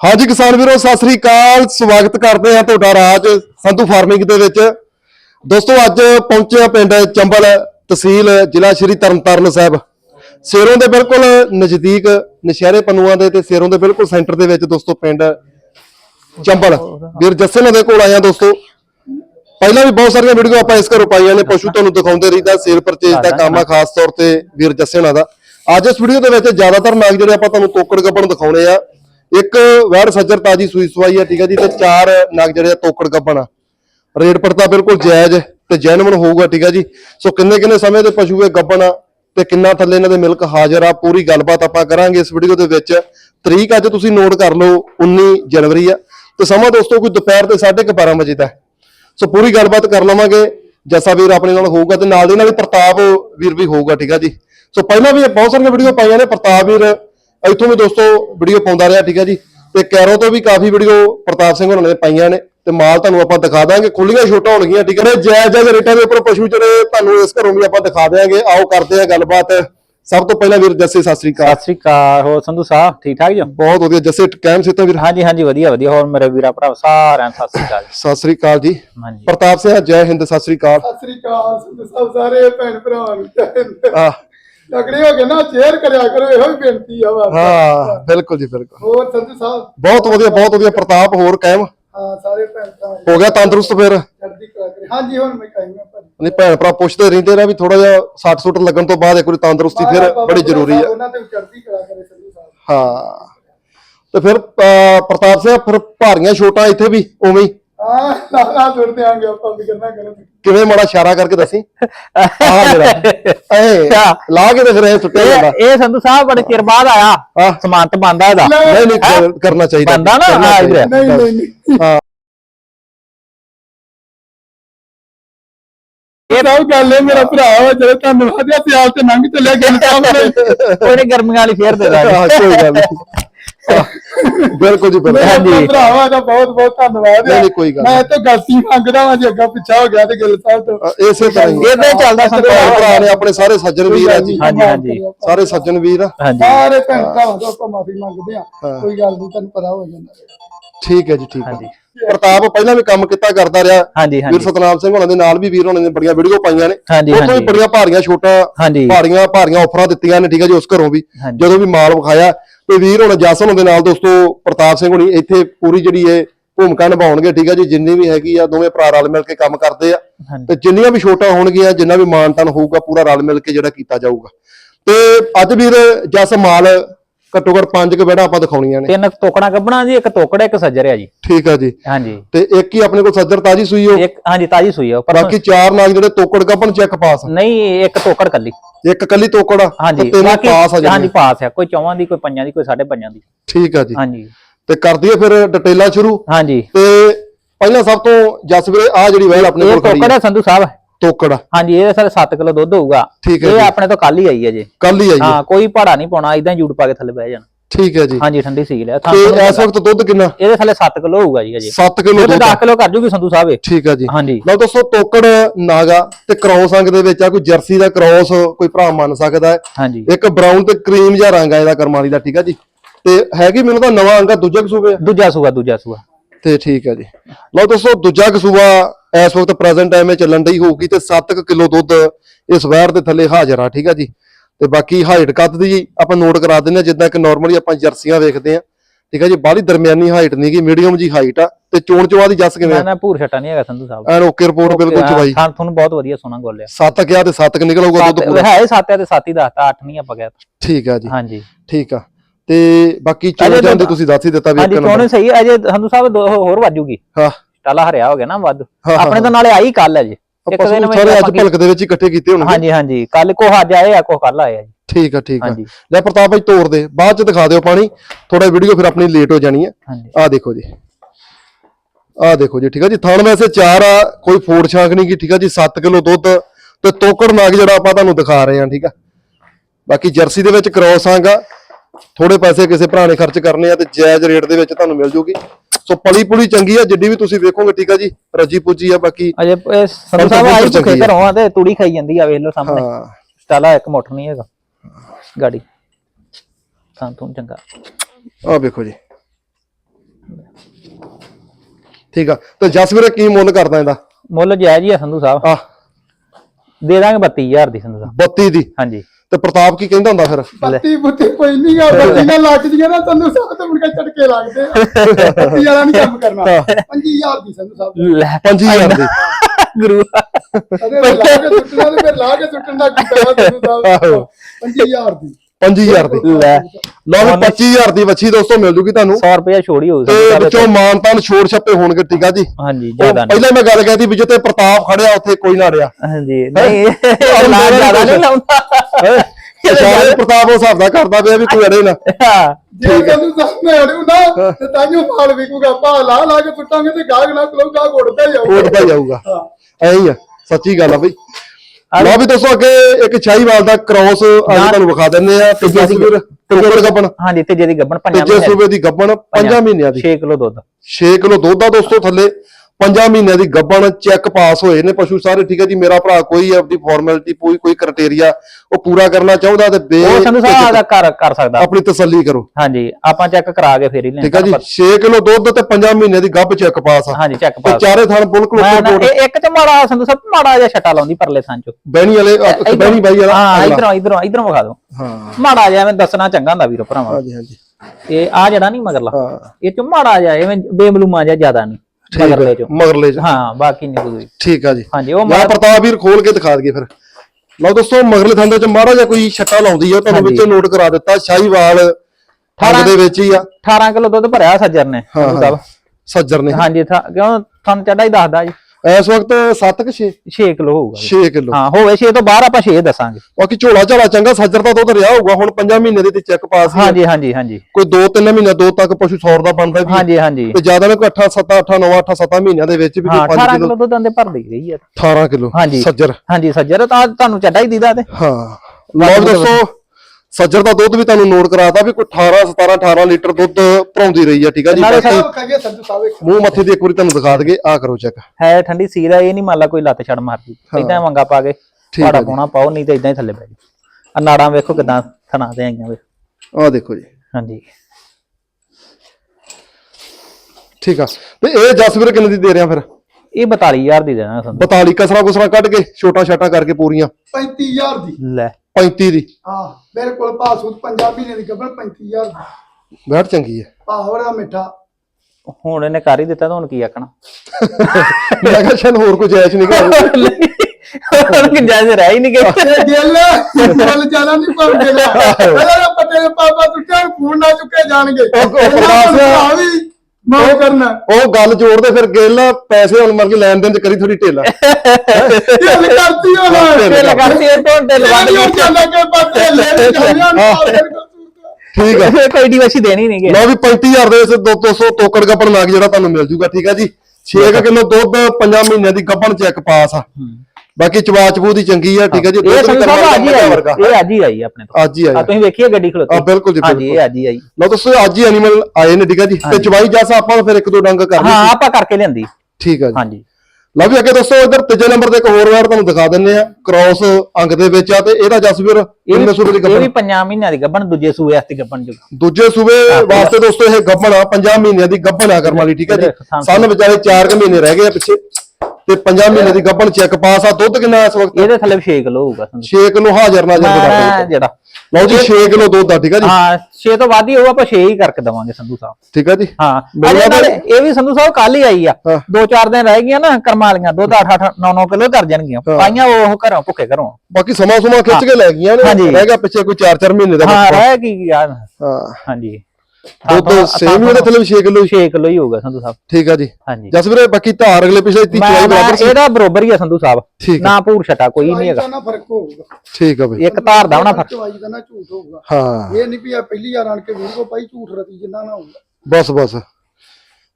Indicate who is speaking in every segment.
Speaker 1: ਹਾਂਜੀ ਕਿਸਾਨ ਵੀਰੋ, ਸਤਿ ਸ੍ਰੀ ਅਕਾਲ। ਸਵਾਗਤ ਕਰਦੇ ਹਾਂ ਤੁਹਾਡਾ ਰਾਜ ਸੰਧੂ ਫਾਰਮਿੰਗ ਦੇ ਵਿੱਚ। ਦੋਸਤੋ, ਅੱਜ ਪਹੁੰਚੇ ਹਾਂ ਪਿੰਡ ਚੰਬਲ ਤਹਿਸੀਲ ਜ਼ਿਲ੍ਹਾ ਸ਼੍ਰੀ ਤਰਨਤਾਰਨ ਸਾਹਿਬ। ਸੇਰੋਂ ਦੇ ਬਿਲਕੁਲ ਨਜ਼ਦੀਕ ਨਸ਼ਹਿਰੇ ਪਨੂਆਂ ਦੇ ਤੇ ਸੇਰੋਂ ਦੇ ਬਿਲਕੁਲ ਸੈਂਟਰ ਦੇ ਵਿੱਚ ਦੋਸਤੋ ਪਿੰਡ ਚੰਬਲ। ਵੀਰ ਜੱਸੇ ਨਾਲ ਦੇ ਕੋਲ ਆਇਆ ਦੋਸਤੋ। ਪਹਿਲਾਂ ਵੀ ਬਹੁਤ ਸਾਰੀਆਂ ਵੀਡੀਓ ਆਪਾਂ ਇਸ ਘਰੋਂ ਪਾਈਆਂ ਨੇ, ਪਸ਼ੂ ਤੁਹਾਨੂੰ ਦਿਖਾਉਂਦੇ ਰਹੀਦਾ ਸੇਲ ਪਰਚੇਜ ਦਾ ਕੰਮ ਆ, ਖਾਸ ਤੌਰ ਤੇ ਵੀਰ ਜੱਸੇ ਨਾਲ ਦਾ ਅੱਜ ਇਸ ਵੀਡੀਓ ਦੇ ਵਿੱਚ ਜ਼ਿਆਦਾਤਰ ਨਾਗ ਜਿਹੜੇ ਆਪਾਂ ਤੁਹਾਨੂੰ ਤੋਕੜ ਗੱਬਣ ਦਿਖਾਉਣੇ ਆ। ਇੱਕ ਵੈੜ ਸੱਜਰ ਤਾਜੀ ਸੂਈ ਸਵਾਈ ਆ, ਠੀਕ ਆ ਜੀ, ਤੇ ਚਾਰ ਨਗ ਜਿਹੜੇ ਆ ਤੋਕੜ ਗੱਬਣ ਆ। ਰੇਟ ਪੜਤਾ ਬਿਲਕੁਲ ਜਾਇਜ਼ ਤੇ ਜੈਨੂਇਨ ਹੋਊਗਾ, ਠੀਕ ਆ ਜੀ। ਸੋ ਕਿੰਨੇ ਕਿੰਨੇ ਸਮੇਂ ਦੇ ਪਸ਼ੂ ਇਹ ਗੱਬਣ ਆ ਤੇ ਕਿੰਨਾ ਥੱਲੇ ਇਹਨਾਂ ਦੇ ਮਿਲਕ ਹਾਜ਼ਰ ਆ, ਪੂਰੀ ਗੱਲਬਾਤ ਆਪਾਂ ਕਰਾਂਗੇ ਇਸ ਵੀਡੀਓ ਦੇ ਵਿੱਚ। ਤਰੀਕ ਅੱਜ ਤੁਸੀਂ ਨੋਟ ਕਰ ਲਓ 19 ਜਨਵਰੀ ਆ। ਤੇ ਸਮਾਂ ਦੋਸਤੋ, ਕੋਈ ਦੁਪਹਿਰ ਦੇ 12:30 ਵਜੇ ਦਾ ਸੋ ਪੂਰੀ ਗੱਲਬਾਤ ਕਰ ਲਵਾਂਗੇ। ਜੱਸਾ ਵੀਰ ਆਪਣੇ ਨਾਲ ਹੋਊਗਾ ਤੇ ਨਾਲ ਦੇ ਨਾਲ ਹੀ ਪ੍ਰਤਾਪ ਵੀਰ ਵੀ ਹੋਊਗਾ, ਠੀਕ ਆ ਜੀ। ਸੋ ਪਹਿਲਾਂ ਵੀ ਬਹੁਤ ਸਾਰੀਆਂ ਵੀਡੀਓ ਪਾਈਆਂ ਨੇ, ਪ੍ਰਤਾਪ ਵੀਰ ਇੱਥੋਂ ਵੀ ਦੋਸਤੋ ਵੀਡੀਓ ਪਾਉਂਦਾ ਰਿਹਾ ਠੀਕ ਆ ਜੀ। ਤੇ ਕੈਰੋ ਤੋਂ ਵੀ ਕਾਫੀ ਵੀਡੀਓ ਪ੍ਰਤਾਪ ਸਿੰਘ ਹੋਣਾ ਨੇ ਪਾਈਆਂ ਨੇ। ਤੇ ਮਾਲ ਤੁਹਾਨੂੰ ਆਪਾਂ ਦਿਖਾ ਦਾਂਗੇ। ਖੁੱਲੀਆਂ ਛੋਟਾਂ ਹੋਣਗੀਆਂ ਠੀਕ ਹੈ ਜਾਇਜ਼ ਜਾਇਜ਼ ਰੇਟਾਂ ਦੇ ਉੱਪਰ ਪਸ਼ੂ ਜਿਹੜੇ ਤੁਹਾਨੂੰ ਇਸ ਘਰੋਂ ਵੀ ਆਪਾਂ ਦਿਖਾ ਦਿਆਂਗੇ। ਆਓ ਕਰਦੇ ਆ ਗੱਲਬਾਤ। ਸਭ ਤੋਂ ਪਹਿਲਾਂ ਵੀਰ ਜੱਸੇ ਸਤਿ ਸ੍ਰੀ ਅਕਾਲ।
Speaker 2: ਸਤਿ ਸ੍ਰੀ ਅਕਾਲ। ਹੋਰ ਸੰਧੂ ਸਾਹਿਬ ਠੀਕ ਠਾਕ ਜੀ?
Speaker 1: ਬਹੁਤ ਵਧੀਆ। ਜੱਸੇ ਕੈਮ ਸਿੱਤਾ ਵੀਰ?
Speaker 2: ਹਾਂਜੀ ਹਾਂਜੀ ਵਧੀਆ ਵਧੀਆ। ਹੋਰ ਮੇਰੇ ਵੀਰਾ ਭਰਾ ਸਾਰਿਆਂ ਨੂੰ ਸਤਿ ਸ੍ਰੀ ਅਕਾਲ ਜੀ।
Speaker 1: ਸਤਿ ਸ੍ਰੀ ਅਕਾਲ ਜੀ। ਪ੍ਰਤਾਪ ਸਿੰਘ ਜੈ ਹਿੰਦ ਸਤਿ ਸ੍ਰੀ ਅਕਾਲ।
Speaker 3: ਸਤਿ ਸ੍ਰੀ ਅਕਾਲ ਸੰਧੂ ਸਾਹਿਬ ਸਾਰੇ ਭੈਣ ਭਰਾਵਾਂ ਨੂੰ। ਚਾਹੀਦੇ
Speaker 1: ਆ
Speaker 3: ਤਕੜੇ ਹੋ ਕੇ ਨਾ ਸ਼ੇਅਰ ਕਰਿਆ ਕਰੋ ਇਹੋ ਹੀ ਬੇਨਤੀ ਆ ਬਸ।
Speaker 1: ਹਾਂ ਬਿਲਕੁਲ ਜੀ ਬਿਲਕੁਲ।
Speaker 3: ਹੋਰ ਸੰਧੂ ਸਾਹਿਬ?
Speaker 1: ਬਹੁਤ ਵਧੀਆ ਬਹੁਤ ਵਧੀਆ ਪ੍ਰਤਾਪ ਹੋਰ ਕਾਇਮ?
Speaker 3: ਹਾਂ ਸਾਰੇ ਭੈਣ ਭਰਾ
Speaker 1: ਹੋ ਗਿਆ ਤੰਦਰੁਸਤ ਫਿਰ?
Speaker 3: ਚੜ੍ਹਦੀ ਕਲਾ ਕਰੇ ਹਾਂਜੀ ਹੁਣ ਮੈਂ ਕਹਿੰਦਾ ਭਾਜੀ।
Speaker 1: ਨਹੀਂ ਭੈਣ ਭਰਾ ਪੁੱਛਦੇ ਰਹਿੰਦੇ ਨੇ ਵੀ ਥੋੜਾ ਜਿਹਾ ਸੱਟ ਸੁੱਟ ਲੱਗਣ ਤੋਂ ਬਾਅਦ ਇੱਕ ਵਾਰੀ ਤੰਦਰੁਸਤੀ ਫਿਰ
Speaker 3: ਬਾਬਾ
Speaker 1: ਬੜੀ ਜ਼ਰੂਰੀ ਹੈ
Speaker 3: ਉਹਨਾਂ ਤੇ ਚੜ੍ਹਦੀ ਕਲਾ ਕਰੇ ਸੰਧੂ ਸਾਹਿਬ।
Speaker 1: ਹਾਂ। ਤੇ ਫਿਰ ਅਹ, ਪ੍ਰਤਾਪ ਸਿੰਘ ਫਿਰ ਭਾਰੀਆਂ ਛੋਟਾਂ ਇੱਥੇ ਵੀ ਉਵੇਂ ਹੀ?
Speaker 3: ਹਾਂ ਲਾਲਾ ਜੁੜ ਦਿਆਂਗੇ ਆਪਾਂ ਵੀ ਕਰਨਾ ਕਰੋ
Speaker 1: ਕਿਵੇਂ ਮਾੜਾ ਇਸ਼ਾਰਾ ਕਰਕੇ ਦੱਸੀ? ਆਹ ਜਿਹੜਾ। ਐ ਲਾ ਕੇ ਤੇ ਫਿਰ ਇਹ ਸੁੱਟਿਆ ਜਾਂਦਾ।
Speaker 2: ਇਹ ਇਹ ਸੰਧੂ ਸਾਹਿਬ ਬੜੇ ਚਿਰ ਬਾਅਦ ਆਇਆ।
Speaker 1: ਆਹ।
Speaker 2: ਸਮਾਨਤ ਬੰਦਾ ਇਹਦਾ।
Speaker 1: ਨਹੀਂ ਨਹੀਂ ਕਰ- ਕਰਨਾ ਚਾਹੀਦਾ।
Speaker 2: ਬੰਦਾ ਨਾ,
Speaker 1: ਕਰਨਾ
Speaker 2: ਹਾਂ,
Speaker 1: ਚਾਹੀਦਾ।
Speaker 3: ਨਹੀਂ ਨਹੀਂ ਨਹੀਂ।
Speaker 1: ਹਾਂ।
Speaker 3: ਇਹ ਤਾਂ ਉਹ ਗੱਲ ਹੈ ਮੇਰਾ ਭਰਾ ਵਾ ਜਿਹੜੇ ਧੰਨਵਾਦ ਆ ਸਿਆਲ ਤੇ ਲੰਘ ਚੱਲਿਆ ਗਿਲ ਸਾਹਿਬ ਨੇ
Speaker 2: ਗਰਮੀਆਂ ਵਾਲੀ ਫੇਰ ਦੇ ਦਾਂਗੇ
Speaker 1: ਹਾਂ, ਕੋਈ ਗੱਲ ਨਹੀਂ ਆਹ, ਬਿਲਕੁਲ ਜੀ ਬਿਲਕੁਲ।
Speaker 2: ਹਾਂਜੀ।
Speaker 3: ਭਰਾਵਾ ਦਾ ਬਹੁਤ ਬਹੁਤ ਧੰਨਵਾਦ
Speaker 1: ਨਹੀਂ, ਨਹੀਂ, ਕੋਈ ਗੱਲ
Speaker 3: ਮੈਂ ਤਾਂ ਗਲਤੀ ਮੰਗਦਾ ਜੇ ਅੱਗਾ ਪਿੱਛਾ ਹੋ ਗਿਆ ਤੇ ਗਿਲ ਸਾਹਿਬ ਤੋਂ।
Speaker 1: ਇਸੇ ਤਰ੍ਹਾਂ ਹੀ।
Speaker 2: ਹੀ ਚੱਲਦਾ ਸਾਹਿਬ
Speaker 1: ਭਰਾ ਨੇ ਆਪਣੇ ਸਾਰੇ ਸੱਜਣ ਵੀਰ ਆ ਜੀ।
Speaker 2: ਹਾਂਜੀ, ਹਾਂਜੀ।
Speaker 1: ਸਾਰੇ ਸੱਜਣ ਵੀਰ
Speaker 3: ਸਾਰੇ ਭੈਣ ਭਰਾਵਾਂ ਤੋਂ ਆਪਾਂ ਮਾਫੀ ਮੰਗਦੇ ਆ ਕੋਈ ਗੱਲ ਨਹੀਂ ਤੁਹਾਨੂੰ ਪਤਾ ਹੋ ਜਾਂਦਾ।
Speaker 1: ਠੀਕ ਹੈ ਜੀ ਠੀਕ ਹੈ।
Speaker 2: ਹਾਂਜੀ।
Speaker 1: ਪ੍ਰਤਾਪ ਪਹਿਲਾਂ ਵੀ ਕੰਮ ਕੀਤਾ ਕਰਦਾ ਰਿਹਾ।
Speaker 2: ਹਾਂਜੀ
Speaker 1: ਵੀਰ ਸਤਨਾਮ ਸਿੰਘ ਹੋਣਾ ਦੇ ਨਾਲ ਵੀ ਵੀਰ ਹੋਣਾ ਨੇ ਬੜੀਆਂ ਵੀਡੀਓ ਪਾਈਆਂ ਨੇ। ਉੱਥੋਂ ਵੀ ਬੜੀਆਂ ਭਾਰੀਆਂ ਛੋਟਾਂ ਭਾਰੀਆਂ ਭਾਰੀਆਂ ਆਫਰਾਂ ਦਿੱਤੀਆਂ ਨੇ ਠੀਕ ਹੈ ਜੀ ਉਸ ਘਰੋਂ ਵੀ। ਜਦੋਂ ਵੀ ਮਾਲ ਵਿਖਾਇਆ ਤੇ ਵੀਰ ਹੁਣ ਜਸਨ ਹੋਣ ਦੇ ਨਾਲ ਦੋਸਤੋ ਪ੍ਰਤਾਪ ਸਿੰਘ ਹੋਣੀ ਇੱਥੇ ਪੂਰੀ ਜਿਹੜੀ ਇਹ ਭੂਮਿਕਾ ਨਿਭਾਉਣਗੇ ਠੀਕ ਹੈ ਜੀ ਜਿੰਨੀ ਵੀ ਹੈਗੀ ਆ ਦੋਵੇਂ ਭਰਾ ਰਲ ਮਿਲ ਕੇ ਕੰਮ ਕਰਦੇ ਆ। ਤੇ ਜਿੰਨੀਆਂ ਵੀ ਛੋਟਾਂ ਹੋਣਗੀਆਂ ਜਿੰਨਾ ਵੀ ਮਾਨਤਨ ਹੋਊਗਾ ਪੂਰਾ ਰਲ ਮਿਲ ਕੇ ਜਿਹੜਾ ਕੀਤਾ ਜਾਊਗਾ। ਤੇ ਅੱਜ ਵੀਰ ਜਸ ਮਾਲ ਘੱਟੋ ਘੱਟ ਪੰਜ ਕੁ ਬੈੜਾ ਆਪਾਂ ਦਿਖਾਉਣੀਆਂ ਨੇ।
Speaker 2: ਤਿੰਨ ਤੋਕੜਾ ਕੱਢਣਾ ਜੀ ਇੱਕ ਤੋਕੜਾ ਇੱਕ ਸੱਜਰ ਆ ਜੀ।
Speaker 1: ਠੀਕ ਆ ਜੀ।
Speaker 2: ਹਾਂਜੀ।
Speaker 1: ਤੇ ਇੱਕ ਹੀ ਆਪਣੇ ਕੋਲ ਸੱਜਰ ਤਾਜੀ ਸੂਈ ਹੋ?
Speaker 2: ਇੱਕ ਹਾਂਜੀ ਤਾਜੀ ਸੂਈ ਆ। ਪਰ
Speaker 1: ਬਾਕੀ ਚਾਰ ਨਾਗ ਜਿਹੜੇ ਤੋਕੜ ਗੱਪਣ ਚੈੱਕ ਪਾਸ
Speaker 2: ਨਹੀਂ ਇੱਕ ਤੋਕੜ ਕੱਲੀ।
Speaker 1: ਇੱਕ ਕੱਲੀ ਤੋਕੜ ਆ? ਤੇ
Speaker 2: ਹਾਂਜੀ
Speaker 1: ਤਿੰਨ
Speaker 2: ਬਾਕੀ
Speaker 1: ਪਾਸ ਆ
Speaker 2: ਹਾਂਜੀ
Speaker 1: ਜਾਂਦੇ
Speaker 2: ਪਾਸ ਆ। ਕੋਈ ਚੌਵਾਂ ਦੀ ਕੋਈ ਪੰਜਾਂ ਦੀ ਕੋਈ ਸਾਢੇ ਪੰਜਾਂ ਦੀ।
Speaker 1: ਠੀਕ ਆ ਜੀ।
Speaker 2: ਹਾਂਜੀ।
Speaker 1: ਤੇ ਕਰ ਦਈਏ ਫਿਰ ਡਿਟੇਲਾਂ ਸ਼ੁਰੂ।
Speaker 2: ਹਾਂਜੀ।
Speaker 1: ਤੇ ਪਹਿਲਾਂ ਸਭ ਤੋਂ ਜਸ ਵੀਰੇ ਆ ਜਿਹੜੀ ਵੈਲ ਆਪਣੇ
Speaker 2: ਇਹ
Speaker 1: ਕੋਲ ਖੜੀ ਹੈ
Speaker 2: ਸੰਧੂ ਸਾਹਿਬ
Speaker 1: ਤੋਕੜ।
Speaker 2: ਹਾਂਜੀ ਇਹ ਸਰ 7 ਕਿਲੋ ਦੁੱਧ ਹੋਊਗਾ।
Speaker 1: ਠੀਕ ਹੈ
Speaker 2: ਇਹ। ਆਪਣੇ ਤੋਂ ਕੱਲ ਹੀ ਆਈ ਹੈ ਜੀ।
Speaker 1: ਕੱਲ ਹੀ ਆਈ ਹੈ।
Speaker 2: ਹਾਂ ਕੋਈ ਭਾੜਾ ਨਹੀਂ ਪਾਉਣਾ ਇਦਾਂ ਜੂੜ ਪਾ ਕੇ ਥੱਲੇ ਬਹਿ ਜਾਣਾ।
Speaker 1: ਠੀਕ ਹੈ ਜੀ।
Speaker 2: ਹਾਂਜੀ ਠੰਡੀ ਸੀ ਲਿਆ
Speaker 1: ਤੇ ਇਸ ਵਕਤ ਦੁੱਧ ਕਿੰਨਾ?
Speaker 2: ਇਹਦੇ ਥੱਲੇ 7 ਕਿਲੋ ਹੋਊਗਾ ਜੀ ਅਜੇ
Speaker 1: 7 ਕਿਲੋ ਦੁੱਧ
Speaker 2: 10 ਕਿਲੋ ਕਰ ਜੂਗੀ ਸੰਧੂ ਸਾਹਿਬ
Speaker 1: ਠੀਕ ਆ ਜੀ।
Speaker 2: ਹਾਂਜੀ।
Speaker 1: ਲਓ ਦੋਸਤੋ ਤੋਕੜ ਨਾਗਾ ਤੇ ਕ੍ਰੋਸ ਅੰਗ ਦੇ ਵਿੱਚ ਆ ਕੋਈ ਜਰਸੀ ਦਾ ਕ੍ਰੋਸ ਕੋਈ ਭਰਾ ਮੰਨ ਸਕਦਾ ਹੈ।
Speaker 2: ਹਾਂਜੀ।
Speaker 1: ਇੱਕ ਬਰਾਊਨ ਤੇ ਕਰੀਮ ਜਿਹਾ ਰੰਗ ਆ ਇਹਦਾ ਕਰਮਾਲੀ ਦਾ ਠੀਕ ਆ ਜੀ। ਤੇ ਹੈਗੀ ਮੈਨੂੰ ਤਾਂ ਨਵਾਂ ਅੰਗਾ ਦੂਜਾ ਕਸੂਬੇ
Speaker 2: ਦੂਜਾ ਸੂਆ ਦੂਜਾ ਸੂਆ।
Speaker 1: ਤੇ ਠੀਕ ਹੈ ਜੀ। ਲਓ ਦੋਸਤੋ ਦੂਜਾ ਕਸੂਬਾ ਇਸ ਵਕਤ ਪ੍ਰੈਜ਼ੈਂਟ ਟਾਈਮ 'ਚ ਚੱਲਣ ਡਈ ਹੋਊਗੀ ਤੇ 7 ਕਿਲੋ ਦੁੱਧ ਇਸ ਵੈਰ ਦੇ ਥੱਲੇ ਹਾਜ਼ਰ ਆ ਠੀਕ ਆ ਜੀ। ਤੇ ਬਾਕੀ ਹਾਈਟ ਕੱਦ ਦੀ ਜੀ ਆਪਾਂ ਨੋਟ ਕਰਾ ਦਿੰਦੇ ਆ ਜਿੱਦਾਂ ਕਿ ਨਾਰਮਲੀ ਆਪਾਂ ਜਰਸੀਆਂ ਵੇਖਦੇ ਆ ਠੀਕ ਆ ਜੀ ਬਾਹਲੀ ਦਰਮਿਆਨੀ ਹਾਈਟ ਨਹੀਂਗੀ ਮੀਡੀਅਮ ਜੀ ਹਾਈਟ ਆ। ਤੇ ਚੋਣ ਚਵਾ ਦੀ ਜੱਸ ਕਿਵੇਂ
Speaker 2: ਮੈਂ ਨਾ ਭੂਰ ਛਟਾ ਨਹੀਂ ਹੈਗਾ ਸੰਧੂ ਸਾਹਿਬ।
Speaker 1: ਐਨ ਓਕੇ ਰਿਪੋਰਟ ਬਿਲਕੁਲ ਚਵਾਈ।
Speaker 2: ਹਾਂ ਤੁਹਾਨੂੰ ਬਹੁਤ ਵਧੀਆ ਸੋਨਾ ਗੋਲਿਆ
Speaker 1: ਸੱਤ ਕਿਹਾ ਤੇ ਸੱਤ ਕ ਨਿਕਲ ਆਊਗਾ ਦੁੱਧ
Speaker 2: ਸੱਤ
Speaker 1: ਪੂਰਾ।
Speaker 2: ਹੈ 7 ਤੇ 7 ਹੀ ਦੱਸਤਾ 8 ਨਹੀਂ ਆਪਾਂ ਕਹਿ
Speaker 1: ਠੀਕ ਆ ਜੀ।
Speaker 2: ਹਾਂਜੀ।
Speaker 1: ਠੀਕ ਆ। ਤੇ ਬਾਕੀ ਚੋਣ ਜਾਂਦੇ ਤੁਸੀਂ ਦੱਸ ਹੀ ਦਿੱਤਾ ਵੀ ਇੱਕ
Speaker 2: ਹਾਂਜੀ
Speaker 1: ਨੰਬਰ।
Speaker 2: ਚੋਣ ਸਹੀ ਹੈ ਅਜੇ ਸੰਧੂ ਸਾਹਿਬ ਦੋ ਹੋਰ ਵਾਜੂਗੀ
Speaker 1: ਹਾਂ।
Speaker 2: ਟਾਲਾ ਹਰਿਆ ਹੋ ਗਿਆ ਨਾ ਵੱਧ।
Speaker 1: ਹਾਂ,
Speaker 2: ਆਪਣੇ ਤਾਂ ਨਾਲੇ ਆਈ ਕੱਲ ਹੈ ਜੀ ਇੱਕ
Speaker 1: ਆਪਾਂ
Speaker 2: ਦਿਨ
Speaker 1: ਸਾਰੇ
Speaker 2: ਵਿੱਚ
Speaker 1: ਅੱਜ
Speaker 2: ਆਪਾਂ
Speaker 1: ਭਲਕ ਦੇ ਵਿੱਚ ਹੀ ਇਕੱਠੇ ਕੀਤੇ ਹੋਣਗੇ।
Speaker 2: ਹਾਂਜੀ ਹਾਂਜੀ। ਕੱਲ ਕੋ ਅੱਜ ਆਏ ਆ ਕੋ ਕੱਲ ਆਏ ਆ ਜੀ।
Speaker 1: ਠੀਕ ਆ ਠੀਕ ਆ।
Speaker 2: ਹਾਂਜੀ।
Speaker 1: ਲੈ ਪ੍ਰਤਾਪ ਭਾਈ ਤੋੜ ਦੇ। ਬਾਅਦ ਚ ਦਿਖਾ ਦਿਓ ਪਾਣੀ। ਥੋੜਾ ਵੀਡੀਓ ਫਿਰ ਆਪਣੀ ਲੇਟ ਹੋ ਜਾਣੀ ਹੈ
Speaker 2: ਹਾਂਜੀ।
Speaker 1: ਆਹ ਦੇਖੋ ਜੀ। ਆਹ ਦੇਖੋ ਜੀ ਠੀਕ ਆ ਜੀ। ਥਣ ਵੈਸੇ ਚਾਰ ਆ ਕੋਈ ਫੋੜ ਛਾਂਕ ਨਹੀਂ ਕੀ ਠੀਕ ਆ ਜੀ। 7 ਕਿਲੋ ਦੁੱਧ ਤੇ ਤੋਕੜ ਨਾਗ ਜਿਹੜਾ ਆਪਾਂ ਤੁਹਾਨੂੰ ਦਿਖਾ ਰਹੇ ਹਾਂ ਠੀਕ ਆ। ਬਾਕੀ ਜਰਸੀ ਦੇ ਵਿੱਚ ਕ੍ਰੋਸ ਆਂਗਾ। ਥੋੜੇ ਪੈਸੇ ਕਿਸੇ ਭਰਾ ਨੇ ਖਰਚ ਕਰਨੇ ਆ ਤੇ ਜਾਇਜ਼ ਰੇਟ ਦੇ ਵਿੱਚ ਤੁਹਾਨੂੰ ਮਿਲ ਜੂਗੀ। ਸੋ ਪਲੀ ਪੁਲੀ ਚੰਗੀ ਆ ਜਿੱਡੀ ਵੀ ਤੁਸੀਂ ਵੇਖੋਗੇ ਠੀਕ ਆ ਜੀ? ਰੱਜੀ ਪੁੱਜੀ ਆ ਬਾਕੀ
Speaker 2: ਅਜੇ ਸੰਧੂ ਸਾਹਿਬ ਆਈ
Speaker 1: ਆ।
Speaker 2: ਘਰੋਂ ਆ ਤੇ ਤੂੜੀ ਖਾਈ ਜਾਂਦੀ ਆ ਵੇਖ ਲਓ ਸਾਹਮਣੇ।
Speaker 1: ਹਾਂ।
Speaker 2: ਟਾਲਾ ਇੱਕ ਮੋਟਰ ਨਹੀਂ ਹੈਗਾ। ਗਾੜੀ। ਤਾਂ ਤੂੰ ਚੰਗਾ।
Speaker 1: ਆਹ ਵੇਖੋ ਜੀ। ਠੀਕ ਆ। ਤੇ ਜਸ ਵੀਰੇ ਕੀ ਮੁੱਲ ਕਰਦਾ ਇਹਦਾ?
Speaker 2: ਮੁੱਲ ਜਾਇਜ਼ ਹੀ ਆ ਸੰਧੂ ਸਾਹਿਬ।
Speaker 1: ਆ
Speaker 2: ਦੇ ਦਾਂਗੇ 32000 ਦੀ ਸੰਧੂ ਸਾਹਿਬ।
Speaker 1: 32 ਦੀ?
Speaker 2: ਹਾਂਜੀ।
Speaker 1: ਤੇ ਪ੍ਰਤਾਪ ਕੀ ਕਹਿੰਦਾ ਹੁੰਦਾ ਫਿਰ?
Speaker 3: ਬੱਤੀ ਬੁੱਤੀ ਕੋਈ ਨਹੀਂ ਆ ਬੱਤੀਆਂ ਲੱਗਦੀਆਂ ਨਾ ਤੈਨੂੰ ਸਾਹ ਤੇ ਮੁੜ ਕੇ ਝਟਕੇ ਲੱਗਦੇ ਆ। ਬੱਤੀ ਵਾਲਾ ਨਹੀਂ ਕੰਮ ਕਰਨਾ। 25000 ਦੀ ਸੰਧੂ ਸਾਹਿਬ
Speaker 2: ਲੈ।
Speaker 1: 5000 ਦੀ।
Speaker 2: ਗੁਰੂ।
Speaker 3: ਅਰੇ ਲਾ ਕੇ ਸੁੱਟਣਾ ਤੇ ਫਿਰ ਲਾ ਕੇ ਸੁੱਟਣ ਦਾ ਕੀਤਾ ਸੰਧੂ ਸਾਹਿਬ 25000 ਦੀ।
Speaker 1: 5000 ਦੀ।
Speaker 2: ਲੈ।
Speaker 1: ਲਓ ਵੀ 25000 ਦੀ ਵੱਛੀ ਦੋਸਤੋ ਮਿਲ ਜੂਗੀ ਤੁਹਾਨੂੰ।
Speaker 2: 100 ਰੁਪਏ ਛੋੜੀ ਹੋਊ
Speaker 1: ਤੇ ਵਿੱਚੋਂ ਮਾਨਤਾਨ ਛੋੜ ਛੱਪੇ ਹੋਣਗੇ ਠੀਕ ਆ ਜੀ?
Speaker 2: ਹਾਂਜੀ ਜ਼ਿਆਦਾ ਨਹੀਂ।
Speaker 1: ਪਹਿਲਾਂ ਮੈਂ ਗੱਲ ਕਹਿਤੀ ਵੀ ਜਿੱਥੇ ਪ੍ਰਤਾਪ ਖੜਿਆ ਉੱਥੇ ਕੋਈ ਨਾ ਰਿਹਾ।
Speaker 2: ਹਾਂਜੀ ਨਹੀਂ ਇਹ ਲਾ ਜ਼ਿਆਦਾ ਨਹੀਂ ਲਾਉਂਦਾ।
Speaker 1: ਸਾਰੇ ਪ੍ਰਤਾਪ ਉਹ ਹਿਸਾਬ ਦਾ ਕਰਦਾ ਪਿਆ ਵੀ ਕੋਈ ਅੜੇ ਨਾ।
Speaker 2: ਹਾਂ।
Speaker 3: ਜੇ ਸਾਹਿਬ ਮੈਂ ਅੜੂ ਨਾ ਤੇ ਤਾਂਿਓ ਮਾਲ ਵਿਕੂਗਾ। ਪਾ ਲਾ ਲਾ ਕੇ ਸੁੱਟਾਂਗੇ ਤੇ ਗਾਗ ਨਾ ਕਲੋ ਗਾਗ ਉੜਦਾ ਹੀ ਆਊਗਾ
Speaker 1: ਉੱਡਦਾ ਜਾਊਗਾ।
Speaker 3: ਹਾਂ।
Speaker 1: ਐਂ ਹੀ ਆ ਸੱਚੀ ਗੱਲ ਆ ਬਈ। ਲਓ ਵੀ ਦੋਸਤੋ ਅੱਗੇ ਇੱਕ ਸ਼ਾਹੀਵਾਲ ਦਾ ਕ੍ਰਾਸ ਅੱਜ ਤੁਹਾਨੂੰ ਵਿਖਾ ਦਿੰਦੇ ਆ ਤੀਜੇ ਸੂਬੇ ਟੋਕੜ ਗੱਬਣ?
Speaker 2: ਹਾਂਜੀ ਤੇ ਜਿਹਦੀ ਗੱਬਣ ਪੰਜਾਂ
Speaker 1: ਤੀਜੇ ਸੂਬੇ ਦੀ ਗੱਬਣ 5 ਮਹੀਨਿਆਂ ਦੀ।
Speaker 2: 6 ਕਿਲੋ ਦੁੱਧ।
Speaker 1: 6 ਕਿਲੋ ਦੁੱਧ ਦਾ ਦੋਸਤੋ ਥੱਲੇ। 5 ਮਹੀਨਿਆਂ ਦੀ ਗੱਬਣ ਚੈੱਕ ਪਾਸ ਹੋਏ ਨੇ ਪਸ਼ੂ ਸਾਰੇ ਠੀਕ ਹੈ ਜੀ ਮੇਰਾ ਭਰਾ ਕੋਈ ਆਪਣੀ ਫਾਰਮੈਲਿਟੀ ਕੋਈ ਕੋਈ ਕ੍ਰਾਈਟੇਰੀਆ ਉਹ ਪੂਰਾ ਕਰਨਾ ਚਾਹੁੰਦਾ ਤੇ ਬੇ
Speaker 2: ਉਹ ਸੰਧੂ ਸਾਹਿਬ ਆਦਾ ਕਰ ਕਰ ਸਕਦਾ।
Speaker 1: ਆਪਣੀ ਤਸੱਲੀ ਕਰੋ।
Speaker 2: ਹਾਂਜੀ ਆਪਾਂ ਚੈੱਕ ਕਰਾ ਕੇ ਫੇਰ ਹੀ ਲੈਣਾ
Speaker 1: ਠੀਕ ਹੈ ਜੀ 6 ਕਿਲੋ ਦੁੱਧ ਤੇ 5 ਮਹੀਨਿਆਂ ਦੀ ਗੱਬ ਚੈੱਕ ਪਾਸ ਆ।
Speaker 2: ਹਾਂਜੀ ਚੈੱਕ
Speaker 1: ਤੇ
Speaker 2: ਪਾਸ
Speaker 1: ਚਾਰੇ ਥਣ ਬਿਲਕੁਲ
Speaker 2: ਮੈਂ
Speaker 1: ਕੋਟ
Speaker 2: ਇਹ ਇੱਕ ਚ ਮਾੜਾ ਸੰਧੂ ਸਾਹਿਬ ਮਾੜਾ ਜਿਹਾ ਛੱਟਾ ਲਾਉਂਦੀ ਪਰਲੇ ਥਾਂ ਚੋਂ।
Speaker 1: ਬਹਿਣੀ ਵਾਲੇ ਅ, ਬਹਿਣੀ ਬਾਈ ਵਾਲਾ
Speaker 2: ਹਾਂ। ਇਧਰੋਂ ਇਧਰੋਂ ਇਧਰੋਂ ਵਿਖਾ ਦਿਓ।
Speaker 1: ਹਾਂ।
Speaker 2: ਮਾੜਾ ਜਿਹਾ ਐਵੇਂ ਦੱਸਣਾ ਚੰਗਾ ਹੁੰਦਾ ਵੀਰੋ ਭਰਾਵਾਂ
Speaker 1: ਹਾਂਜੀ ਹਾਂਜੀ।
Speaker 2: ਇਹ ਆ ਜਿਹੜਾ ਨਹੀਂ ਮਗਰਲਾ ਇਹ ਚ ਮਾੜਾ ਜਿਹਾ ਐਵੇਂ ਬੇਮਲੂਮਾ ਜਿਹਾ ਜ਼ਿਆਦਾ ਨਹੀਂ ਮਗਰਲੇ ਚੋਂ।
Speaker 1: ਮਗਰਲੇ ਚ।
Speaker 2: ਹਾਂ ਬਾਕੀ ਨਹੀਂ ਕੋਈ।
Speaker 1: ਠੀਕ ਆ ਜੀ।
Speaker 2: ਹਾਂਜੀ ਉਹ
Speaker 1: ਮੈਂ ਪ੍ਰਤਾਪ ਵੀਰ ਖੋਲ ਕੇ ਦਿਖਾ ਦਈਏ ਫਿਰ। ਲਓ ਦੋਸਤੋ ਮਗਰਲੇ ਥੰਦੇ ਚ ਮਾੜਾ ਜਿਹਾ ਕੋਈ ਛੱਟਾ ਲਾਉਂਦੀ ਆ ਤੁਹਾਨੂੰ। ਵਿੱਚੋਂ ਨੋਟ ਕਰਾ ਦਿੱਤਾ ਸ਼ਾਹੀਵਾਲ ਥੰਦ ਦੇ ਵਿੱਚ ਹੀ ਆ।
Speaker 2: 18 ਕਿਲੋ ਦੁੱਧ ਭਰਿਆ ਸੱਜਰ ਨੇ। ਸਾਹਿਬ
Speaker 1: ਸੱਜਰ ਨੇ।
Speaker 2: ਹਾਂਜੀ ਥਾ- ਕਿਉਂ? ਤੁਹਾਨੂੰ ਚੱਡਾ ਹੀ ਦੱਸਦਾ ਜੀ।
Speaker 1: ਇਸ ਵਕਤ 7 ਕਿ 6
Speaker 2: 6 ਕਿਲੋ ਹੋਊਗਾ
Speaker 1: 6 ਕਿਲੋ।
Speaker 2: ਹਾਂ ਹੋਵੇ 6 ਤੋਂ ਬਾਹਰ ਆਪਾਂ 6 ਦੱਸਾਂਗੇ।
Speaker 1: ਬਾਕੀ ਝੋਲਾ ਝਾਲਾ ਚੰਗਾ ਸੱਜਰ ਦਾ ਦੁੱਧ ਰਿਹਾ ਹੋਊਗਾ ਹੁਣ 5 ਮਹੀਨੇ ਦੇ ਤੇ ਚੈੱਕ ਪਾਸ।
Speaker 2: ਹਾਂਜੀ ਹਾਂਜੀ ਹਾਂਜੀ।
Speaker 1: ਕੋਈ 2-3 ਮਹੀਨੇ ਦੋ ਤੱਕ ਪਸ਼ੂ 100 ਦਾ ਬਣਦਾ ਵੀ।
Speaker 2: ਹਾਂਜੀ ਹਾਂਜੀ।
Speaker 1: ਤੇ ਜ਼ਿਆਦਾ ਨਾ ਕੋਈ 8 7 8 9 8 7 ਮਹੀਨਿਆਂ ਦੇ ਵਿੱਚ ਵੀ
Speaker 2: ਹਾਂ
Speaker 1: ਕੋਈ 5
Speaker 2: 18
Speaker 1: ਕਿਲੋ
Speaker 2: ਦੁੱਧ ਅੰਦੇ ਭਰਦੀ ਗਈ ਹੈ
Speaker 1: 18 ਕਿਲੋ
Speaker 2: ਹਾਂਜੀ।
Speaker 1: ਸੱਜਰ।
Speaker 2: ਹਾਂਜੀ ਸੱਜਰ ਤਾਂ ਤੁਹਾਨੂੰ ਚੱਡਾ ਹੀ ਦੀਦਾ ਤੇ।
Speaker 1: ਹਾਂ। ਵੀ ਦੱਸੋ ਸੱਜਰ ਦਾ ਦੁੱਧ ਵੀ ਤੁਹਾਨੂੰ ਨੋਟ ਕਰਾਤਾ ਵੀ ਕੋਈ 18 17 18 ਲੀਟਰ ਦੁੱਧ ਭਰਾਉਂਦੀ ਰਹੀ ਆ ਠੀਕ ਆ ਜੀ
Speaker 2: ਨਾਲੇ
Speaker 1: ਬਾਕੀ
Speaker 3: ਸਾਹਿਬ ਖਾਗੇ ਸੰਧੂ ਸਾਹਿਬ ਇੱਕ
Speaker 1: ਮੂੰਹ ਮੱਥੇ ਦੀ ਇੱਕ ਵਾਰੀ ਤੁਹਾਨੂੰ ਦਿਖਾ ਦਗੇ ਆ ਕਰੋ ਚੈੱਕ
Speaker 2: ਹੈ ਠੰਡੀ ਸੀਰ ਆ ਇਹ ਨਹੀਂ ਮੰਨ ਲਾ ਕੋਈ ਲੱਤ ਛੜ ਮਾਰਦੀ। ਇਦਾਂ ਮੰਗਾ ਪਾ ਕੇ
Speaker 1: ਠੀਕ ਆ
Speaker 2: ਪਾੜਾ
Speaker 1: ਜੀ।
Speaker 2: ਪਾਉਣਾ ਪਾਓ ਨਹੀਂ ਤੇ ਇਦਾਂ ਹੀ ਥੱਲੇ ਬੈ ਜਾ ਆ ਨਾੜਾਂ ਵੇਖੋ ਕਿਦਾਂ ਥਣਾ ਤੇ ਆਈਆਂ ਵੇ।
Speaker 1: ਆਹ ਦੇਖੋ ਜੀ।
Speaker 2: ਹਾਂਜੀ।
Speaker 1: ਠੀਕ ਆ। ਤੇ ਇਹ ਜਸਵੀਰ ਕਿੰਨੇ ਦੀ ਦੇ ਰਿਆਂ ਫਿਰ?
Speaker 2: ਇਹ 42000 ਦੀ ਦੇਣਾ ਸਾਨੂੰ।
Speaker 1: 42 ਕਸਰਾ ਕੁਸਰਾ ਕੱਢ ਕੇ ਛੋਟਾ ਛਾਟਾ ਕਰਕੇ ਪੂਰੀਆਂ।
Speaker 3: 35000 ਦੀ।
Speaker 2: ਲੈ।
Speaker 1: 35 ਦੀ।
Speaker 3: ਹਾਂ ਮੇਰੇ ਕੋਲ ਪਾਸੂਤ ਪੰਜਾਬੀ ਨੇ ਦੀ ਗੱਬਰ 35000 ਦੀ।
Speaker 1: ਬੈਠ ਚੰਗੀ ਹੈ
Speaker 3: ਦਾ ਮਿੱਠਾ।
Speaker 2: ਹੁਣ ਇਹਨੇ ਕਰ ਹੀ ਦਿੱਤਾ ਤਾਂ ਹੁਣ ਕੀ ਆਖਣਾ?
Speaker 1: ਮੈਂ ਕਿਹਾ ਸ਼ਾਇਦ ਹੋਰ ਕੋਈ ਜਾਇਜ਼ ਨਹੀਂ ਕਰ
Speaker 2: ਹੁਣ ਕਿੰਜਾ ਰਹਿ ਹੀ ਨਹੀਂ
Speaker 3: ਗਿੱਲ ਗੱਲ ਜਾਣਾ ਨਹੀਂ ਪਰ ਗਿੱਲ ਇਹਦਾ ਪੱਟੇ ਦੇ ਪਾਪਾ ਟੁੱਟਿਆ ਫੋਨ ਨਾ ਚੁੱਕੇ ਜਾਣਗੇ।
Speaker 1: ਉਹ-
Speaker 3: ਮਾਫ ਕਰਨਾ।
Speaker 1: ਉਹ ਗੱਲ ਜੋੜਦੇ ਫਿਰ ਗਿੱਲ ਪੈਸੇ ਹੁਣ ਮਰ ਕੇ ਲੈਣ ਦੇਣ ਚ ਕਰੀ ਥੋੜੀ ਢੇਲਾ
Speaker 3: ਗੱਲ ਕਰਤੀ ਉਹ ਨਾ
Speaker 2: ਤੇ ਲਗਾਤੀ ਇਹ ਤੋਂ
Speaker 3: ਲਵਾ
Speaker 2: ਲਵਾ
Speaker 3: ਕੇ ਜਾਂਦਾ ਕਿ ਪੱਤੇ ਲੈ ਲੈ
Speaker 1: ਠੀਕ ਆ।
Speaker 2: ਕੋਈ ਡਿਵੈਸੀ ਦੇਣੀ ਨਹੀਂ ਗੇ
Speaker 1: ਲਓ ਵੀ 35000 ਦੇ ਵਿੱਚ 200 ਤੋਕੜ ਗੱਪਣ ਲੱਗ ਜਿਹੜਾ ਤੁਹਾਨੂੰ ਮਿਲ ਜੂਗਾ ਠੀਕ ਆ ਜੀ? 6 ਕਿਲੋ ਦੁੱਧ 5 ਮਹੀਨਿਆਂ ਦੀ ਗੱਪਣ ਚੈੱਕ ਪਾਸ ਆ। ਬਾਕੀ ਚਵਾ ਚਬੂ ਦੀ ਚੰਗੀ ਆ ਠੀਕ ਆ ਜੀ
Speaker 2: ਇਹ
Speaker 1: ਕਰਵਾ
Speaker 2: ਅੱਜ ਹੀ ਆਈ ਇਹ ਅੱਜ ਹੀ ਆਈ ਆਪਣੇ ਤੋਂ
Speaker 1: ਅੱਜ ਹੀ
Speaker 2: ਆ
Speaker 1: ਆਇਆ
Speaker 2: ਤੁਸੀਂ ਵੇਖੀਏ ਗੱਡੀ ਖਲੋਤੀ?
Speaker 1: ਆ ਬਿਲਕੁਲ ਜੀ
Speaker 2: ਹਾਂਜੀ ਇਹ ਅੱਜ ਹੀ ਆਈ।
Speaker 1: ਲਓ ਦੱਸੋ ਅੱਜ ਹੀ ਐਨੀਮਲ ਆਏ ਨੇ ਠੀਕ ਆ ਜੀ। ਤੇ ਚਵਾਈ ਜੈਸਾ ਆਪਾਂ ਫਿਰ ਇੱਕ ਦੋ ਡੰਗ ਕਰ ਲਈ
Speaker 2: ਹਾਂ ਆਪਾਂ ਕਰਕੇ ਲਿਆਂਦੀ।
Speaker 1: ਠੀਕ ਆ ਜੀ।
Speaker 2: ਹਾਂਜੀ।
Speaker 1: ਲਓ ਵੀ ਅੱਗੇ ਦੱਸੋ ਇਧਰ ਤੀਜੇ ਨੰਬਰ ਤੇ ਇੱਕ ਹੋਰ ਵਾਰ ਤੁਹਾਨੂੰ ਦਿਖਾ ਦਿੰਨੇ ਆ ਕ੍ਰਾਸ ਅੰਗ ਦੇ ਵਿੱਚ ਆ ਤੇ ਇਹਦਾ ਜਸਵੀਰ ਕਿੰਨੇ ਸੂਬੇ ਦੀ
Speaker 2: ਵੀ ਇਹ ਵੀ ਪੰਜਾਂ ਮਹੀਨਿਆਂ ਦੀ ਗੱਭਣ ਦੂਜੇ ਸੂਏ ਵਾਸਤੇ ਗੱਭਣ ਜੋ
Speaker 1: ਦੂਜੇ ਸੂਬੇ ਵਾਸਤੇ ਦੋਸਤੋ ਇਹ ਗੱਭਣ ਆ 5 ਮਹੀਨਿਆਂ ਦੀ ਗੱਭਣ ਆ ਕਰਮ ਵਾਲੀ ਠੀਕ ਆ ਜੀ। ਸੰਨ ਵਿਚਾਰੇ 4 ਕੁ ਮਹੀਨੇ ਰਹਿ ਗਏ ਆ ਪਿੱਛੇ। ਤੇ 5 ਮਹੀਨੇ ਦੀ ਗੱਭਣ ਚੈੱਕ ਪਾਸ ਆ ਦੁੱਧ ਕਿੰਨਾ ਇਸ ਵਕਤ?
Speaker 2: ਇਹਦੇ ਥੱਲੇ 6 ਕਿਲੋ ਹੋਊਗਾ ਸੰਧੂ
Speaker 1: 6 ਕਿਲੋ ਹਾਜ਼ਰ ਨਾਜ਼ਰ
Speaker 2: ਮੈਂ
Speaker 1: ਬਤਾ
Speaker 2: ਜਿਹੜਾ।
Speaker 1: ਲਓ ਜੀ 6 ਕਿਲੋ ਦੁੱਧ ਆ ਠੀਕ ਆ ਜੀ?
Speaker 2: ਹਾਂ 6 ਤੋਂ ਵੱਧ ਹੀ ਹੋਊ ਆਪਾਂ 6 ਹੀ ਕਰਕੇ ਦਵਾਂਗੇ ਸੰਧੂ ਸਾਹਿਬ।
Speaker 1: ਠੀਕ ਆ ਜੀ?
Speaker 2: ਹਾਂ। ਇਹ ਵੀ ਸੰਧੂ ਸਾਹਿਬ ਕੱਲ ਹੀ ਆਈ ਆ। ਦੋ ਚਾਰ ਦਿਨ ਰਹਿ ਗਈਆਂ ਨਾ ਕਰਮਾਂ ਵਾਲੀਆਂ ਦੁੱਧ 8 8 9 9 ਕਿਲੋ ਕਰ ਜਾਣਗੀਆਂ। ਪਾਈਆਂ ਉਹ ਘਰੋਂ ਭੁੱਖੇ ਘਰੋਂ।
Speaker 1: ਬਾਕੀ ਸਮਾਂ ਸੁਮਾ ਖਿੱਚ ਕੇ ਲੈ ਗਈਆਂ ਨੇ। ਰਹਿ ਗਿਆ ਪਿੱਛੇ ਕੋਈ 4-4 ਮਹੀਨੇ ਦਾ
Speaker 2: ਹਾਂ। ਰਹਿ ਕੀ ਯਾਰ
Speaker 1: ਹਾਂ।
Speaker 2: ਹਾਂਜੀ।
Speaker 1: ਦੁੱਧ ਸੇਮ ਹੀ ਉਹਦੇ ਥੱਲੇ 6 ਕਿਲੋ
Speaker 2: 6 ਕਿਲੋ ਹੀ ਹੋਊਗਾ ਸੰਧੂ ਸਾਹਿਬ।
Speaker 1: ਠੀਕ ਆ ਜੀ।
Speaker 2: ਹਾਂਜੀ।
Speaker 1: ਜਸਵੀਰ ਬਾਕੀ ਧਾਰ ਅਗਲੇ ਪਿਛਲੇ ਤੀ
Speaker 2: ਮੈਂ
Speaker 1: ਚਵਾਈ
Speaker 2: ਮੈਂ
Speaker 1: ਬਰਾਬਰ ਸੀ।
Speaker 2: ਇਹਦਾ ਬਰੋਬਰ ਹੀ ਆ ਸੰਧੂ ਸਾਹਿਬ। ਨਾ ਭੂਰ ਛਟਾ ਕੋਈ ਨਹੀਂ ਹੈਗਾ।
Speaker 3: ਨਾ ਫ਼ਰਕ ਹੋਊਗਾ।
Speaker 1: ਠੀਕ ਆ ਬਈ।
Speaker 2: ਇੱਕ ਧਾਰ ਦਾ ਹੋਣਾ ਫ਼ਰਕ।
Speaker 3: ਚਵਾਈ ਦਾ ਨਾ ਝੂਠ ਹੋਊਗਾ।
Speaker 1: ਹਾਂ।
Speaker 3: ਇਹ ਨਹੀਂ ਵੀ ਆ ਪਹਿਲੀ ਵਾਰ ਆਣ ਕੇ ਵੀਰ ਕੋ ਪਾਈ ਝੂਠ ਰਤੀ ਜਿੰਨਾ ਨਾ ਹੋਊਗਾ।
Speaker 1: ਬਸ ਬਸ।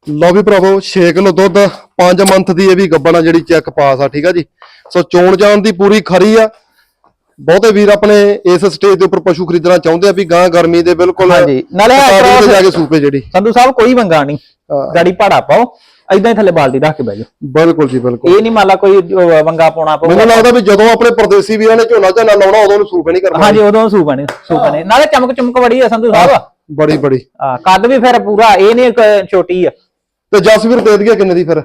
Speaker 1: ਲਓ ਵੀ ਭਰਾਵੋ 6 ਕਿਲੋ ਦੁੱਧ 5 ਮੰਥ ਦੀ ਇਹ ਵੀ ਗੱਬਣਾ ਜਿਹੜੀ ਚੈੱਕ ਪਾਸ ਆ ਠੀਕ ਆ ਜੀ। ਸੋ ਚੋਣ ਜਾਣ ਦੀ ਪੂਰੀ ਖਰੀ ਆ। ਬਹੁਤੇ ਵੀਰ ਆਪਣੇ ਇਸ ਸਟੇਜ ਦੇ ਉੱਪਰ ਪਸ਼ੂ ਖਰੀਦਣਾ ਚਾਹੁੰਦੇ ਆ ਵੀ ਗਾਂ ਗਰਮੀ ਦੇ ਬਿਲਕੁਲ
Speaker 2: ਹਾਂਜੀ ਨਾਲੇ cross-
Speaker 1: ਜਾ ਕੇ ਸੂਪੇ ਜਿਹੜੀ।
Speaker 2: ਸੰਧੂ ਸਾਹਿਬ ਕੋਈ ਮੰਗਾ ਨਹੀਂ।
Speaker 1: ਹਾਂ।
Speaker 2: ਗਾੜੀ ਭਾੜਾ ਪਾਓ ਐਦਾਂ ਹੀ ਥੱਲੇ ਬਾਲਟੀ ਰੱਖ ਕੇ ਬਹਿ ਜਾਓ।
Speaker 1: ਬਿਲਕੁਲ ਜੀ ਬਿਲਕੁਲ।
Speaker 2: ਇਹ ਨਹੀਂ ਮੰਨ ਲਾ ਕੋਈ ਵੰਗਾ ਪਾਉਣਾ ਪਊ
Speaker 1: ਮੈਨੂੰ ਲੱਗਦਾ ਵੀ ਜਦੋਂ ਆਪਣੇ ਪਰਦੇਸੀ ਵੀਰਾਂ ਨੇ ਝੋਨਾ ਝਾਨਾ ਲਾਉਣਾ ਉਦੋਂ ਨੂੰ ਸੂਪੇ ਨਹੀਂ ਕਰਨਾ।
Speaker 2: ਹਾਂਜੀ ਉਦੋਂ ਸੂਪਾ ਨੇ ਸੂਪਾ ਨੇ ਨਾਲੇ ਚਮਕ ਚਮਕ ਬੜੀ ਆ ਸੰਧੂ ਸਾਹਿਬ।
Speaker 1: ਬੜੀ ਬੜੀ।
Speaker 2: ਆ ਕੱਦ ਵੀ ਫਿਰ ਪੂਰਾ ਇਹ ਨਹੀਂ ਛੋਟੀ ਆ।
Speaker 1: ਤੇ ਜਸਵੀਰ ਦੇ ਦਈਏ ਕਿੰਨੇ ਦੀ ਫਿਰ?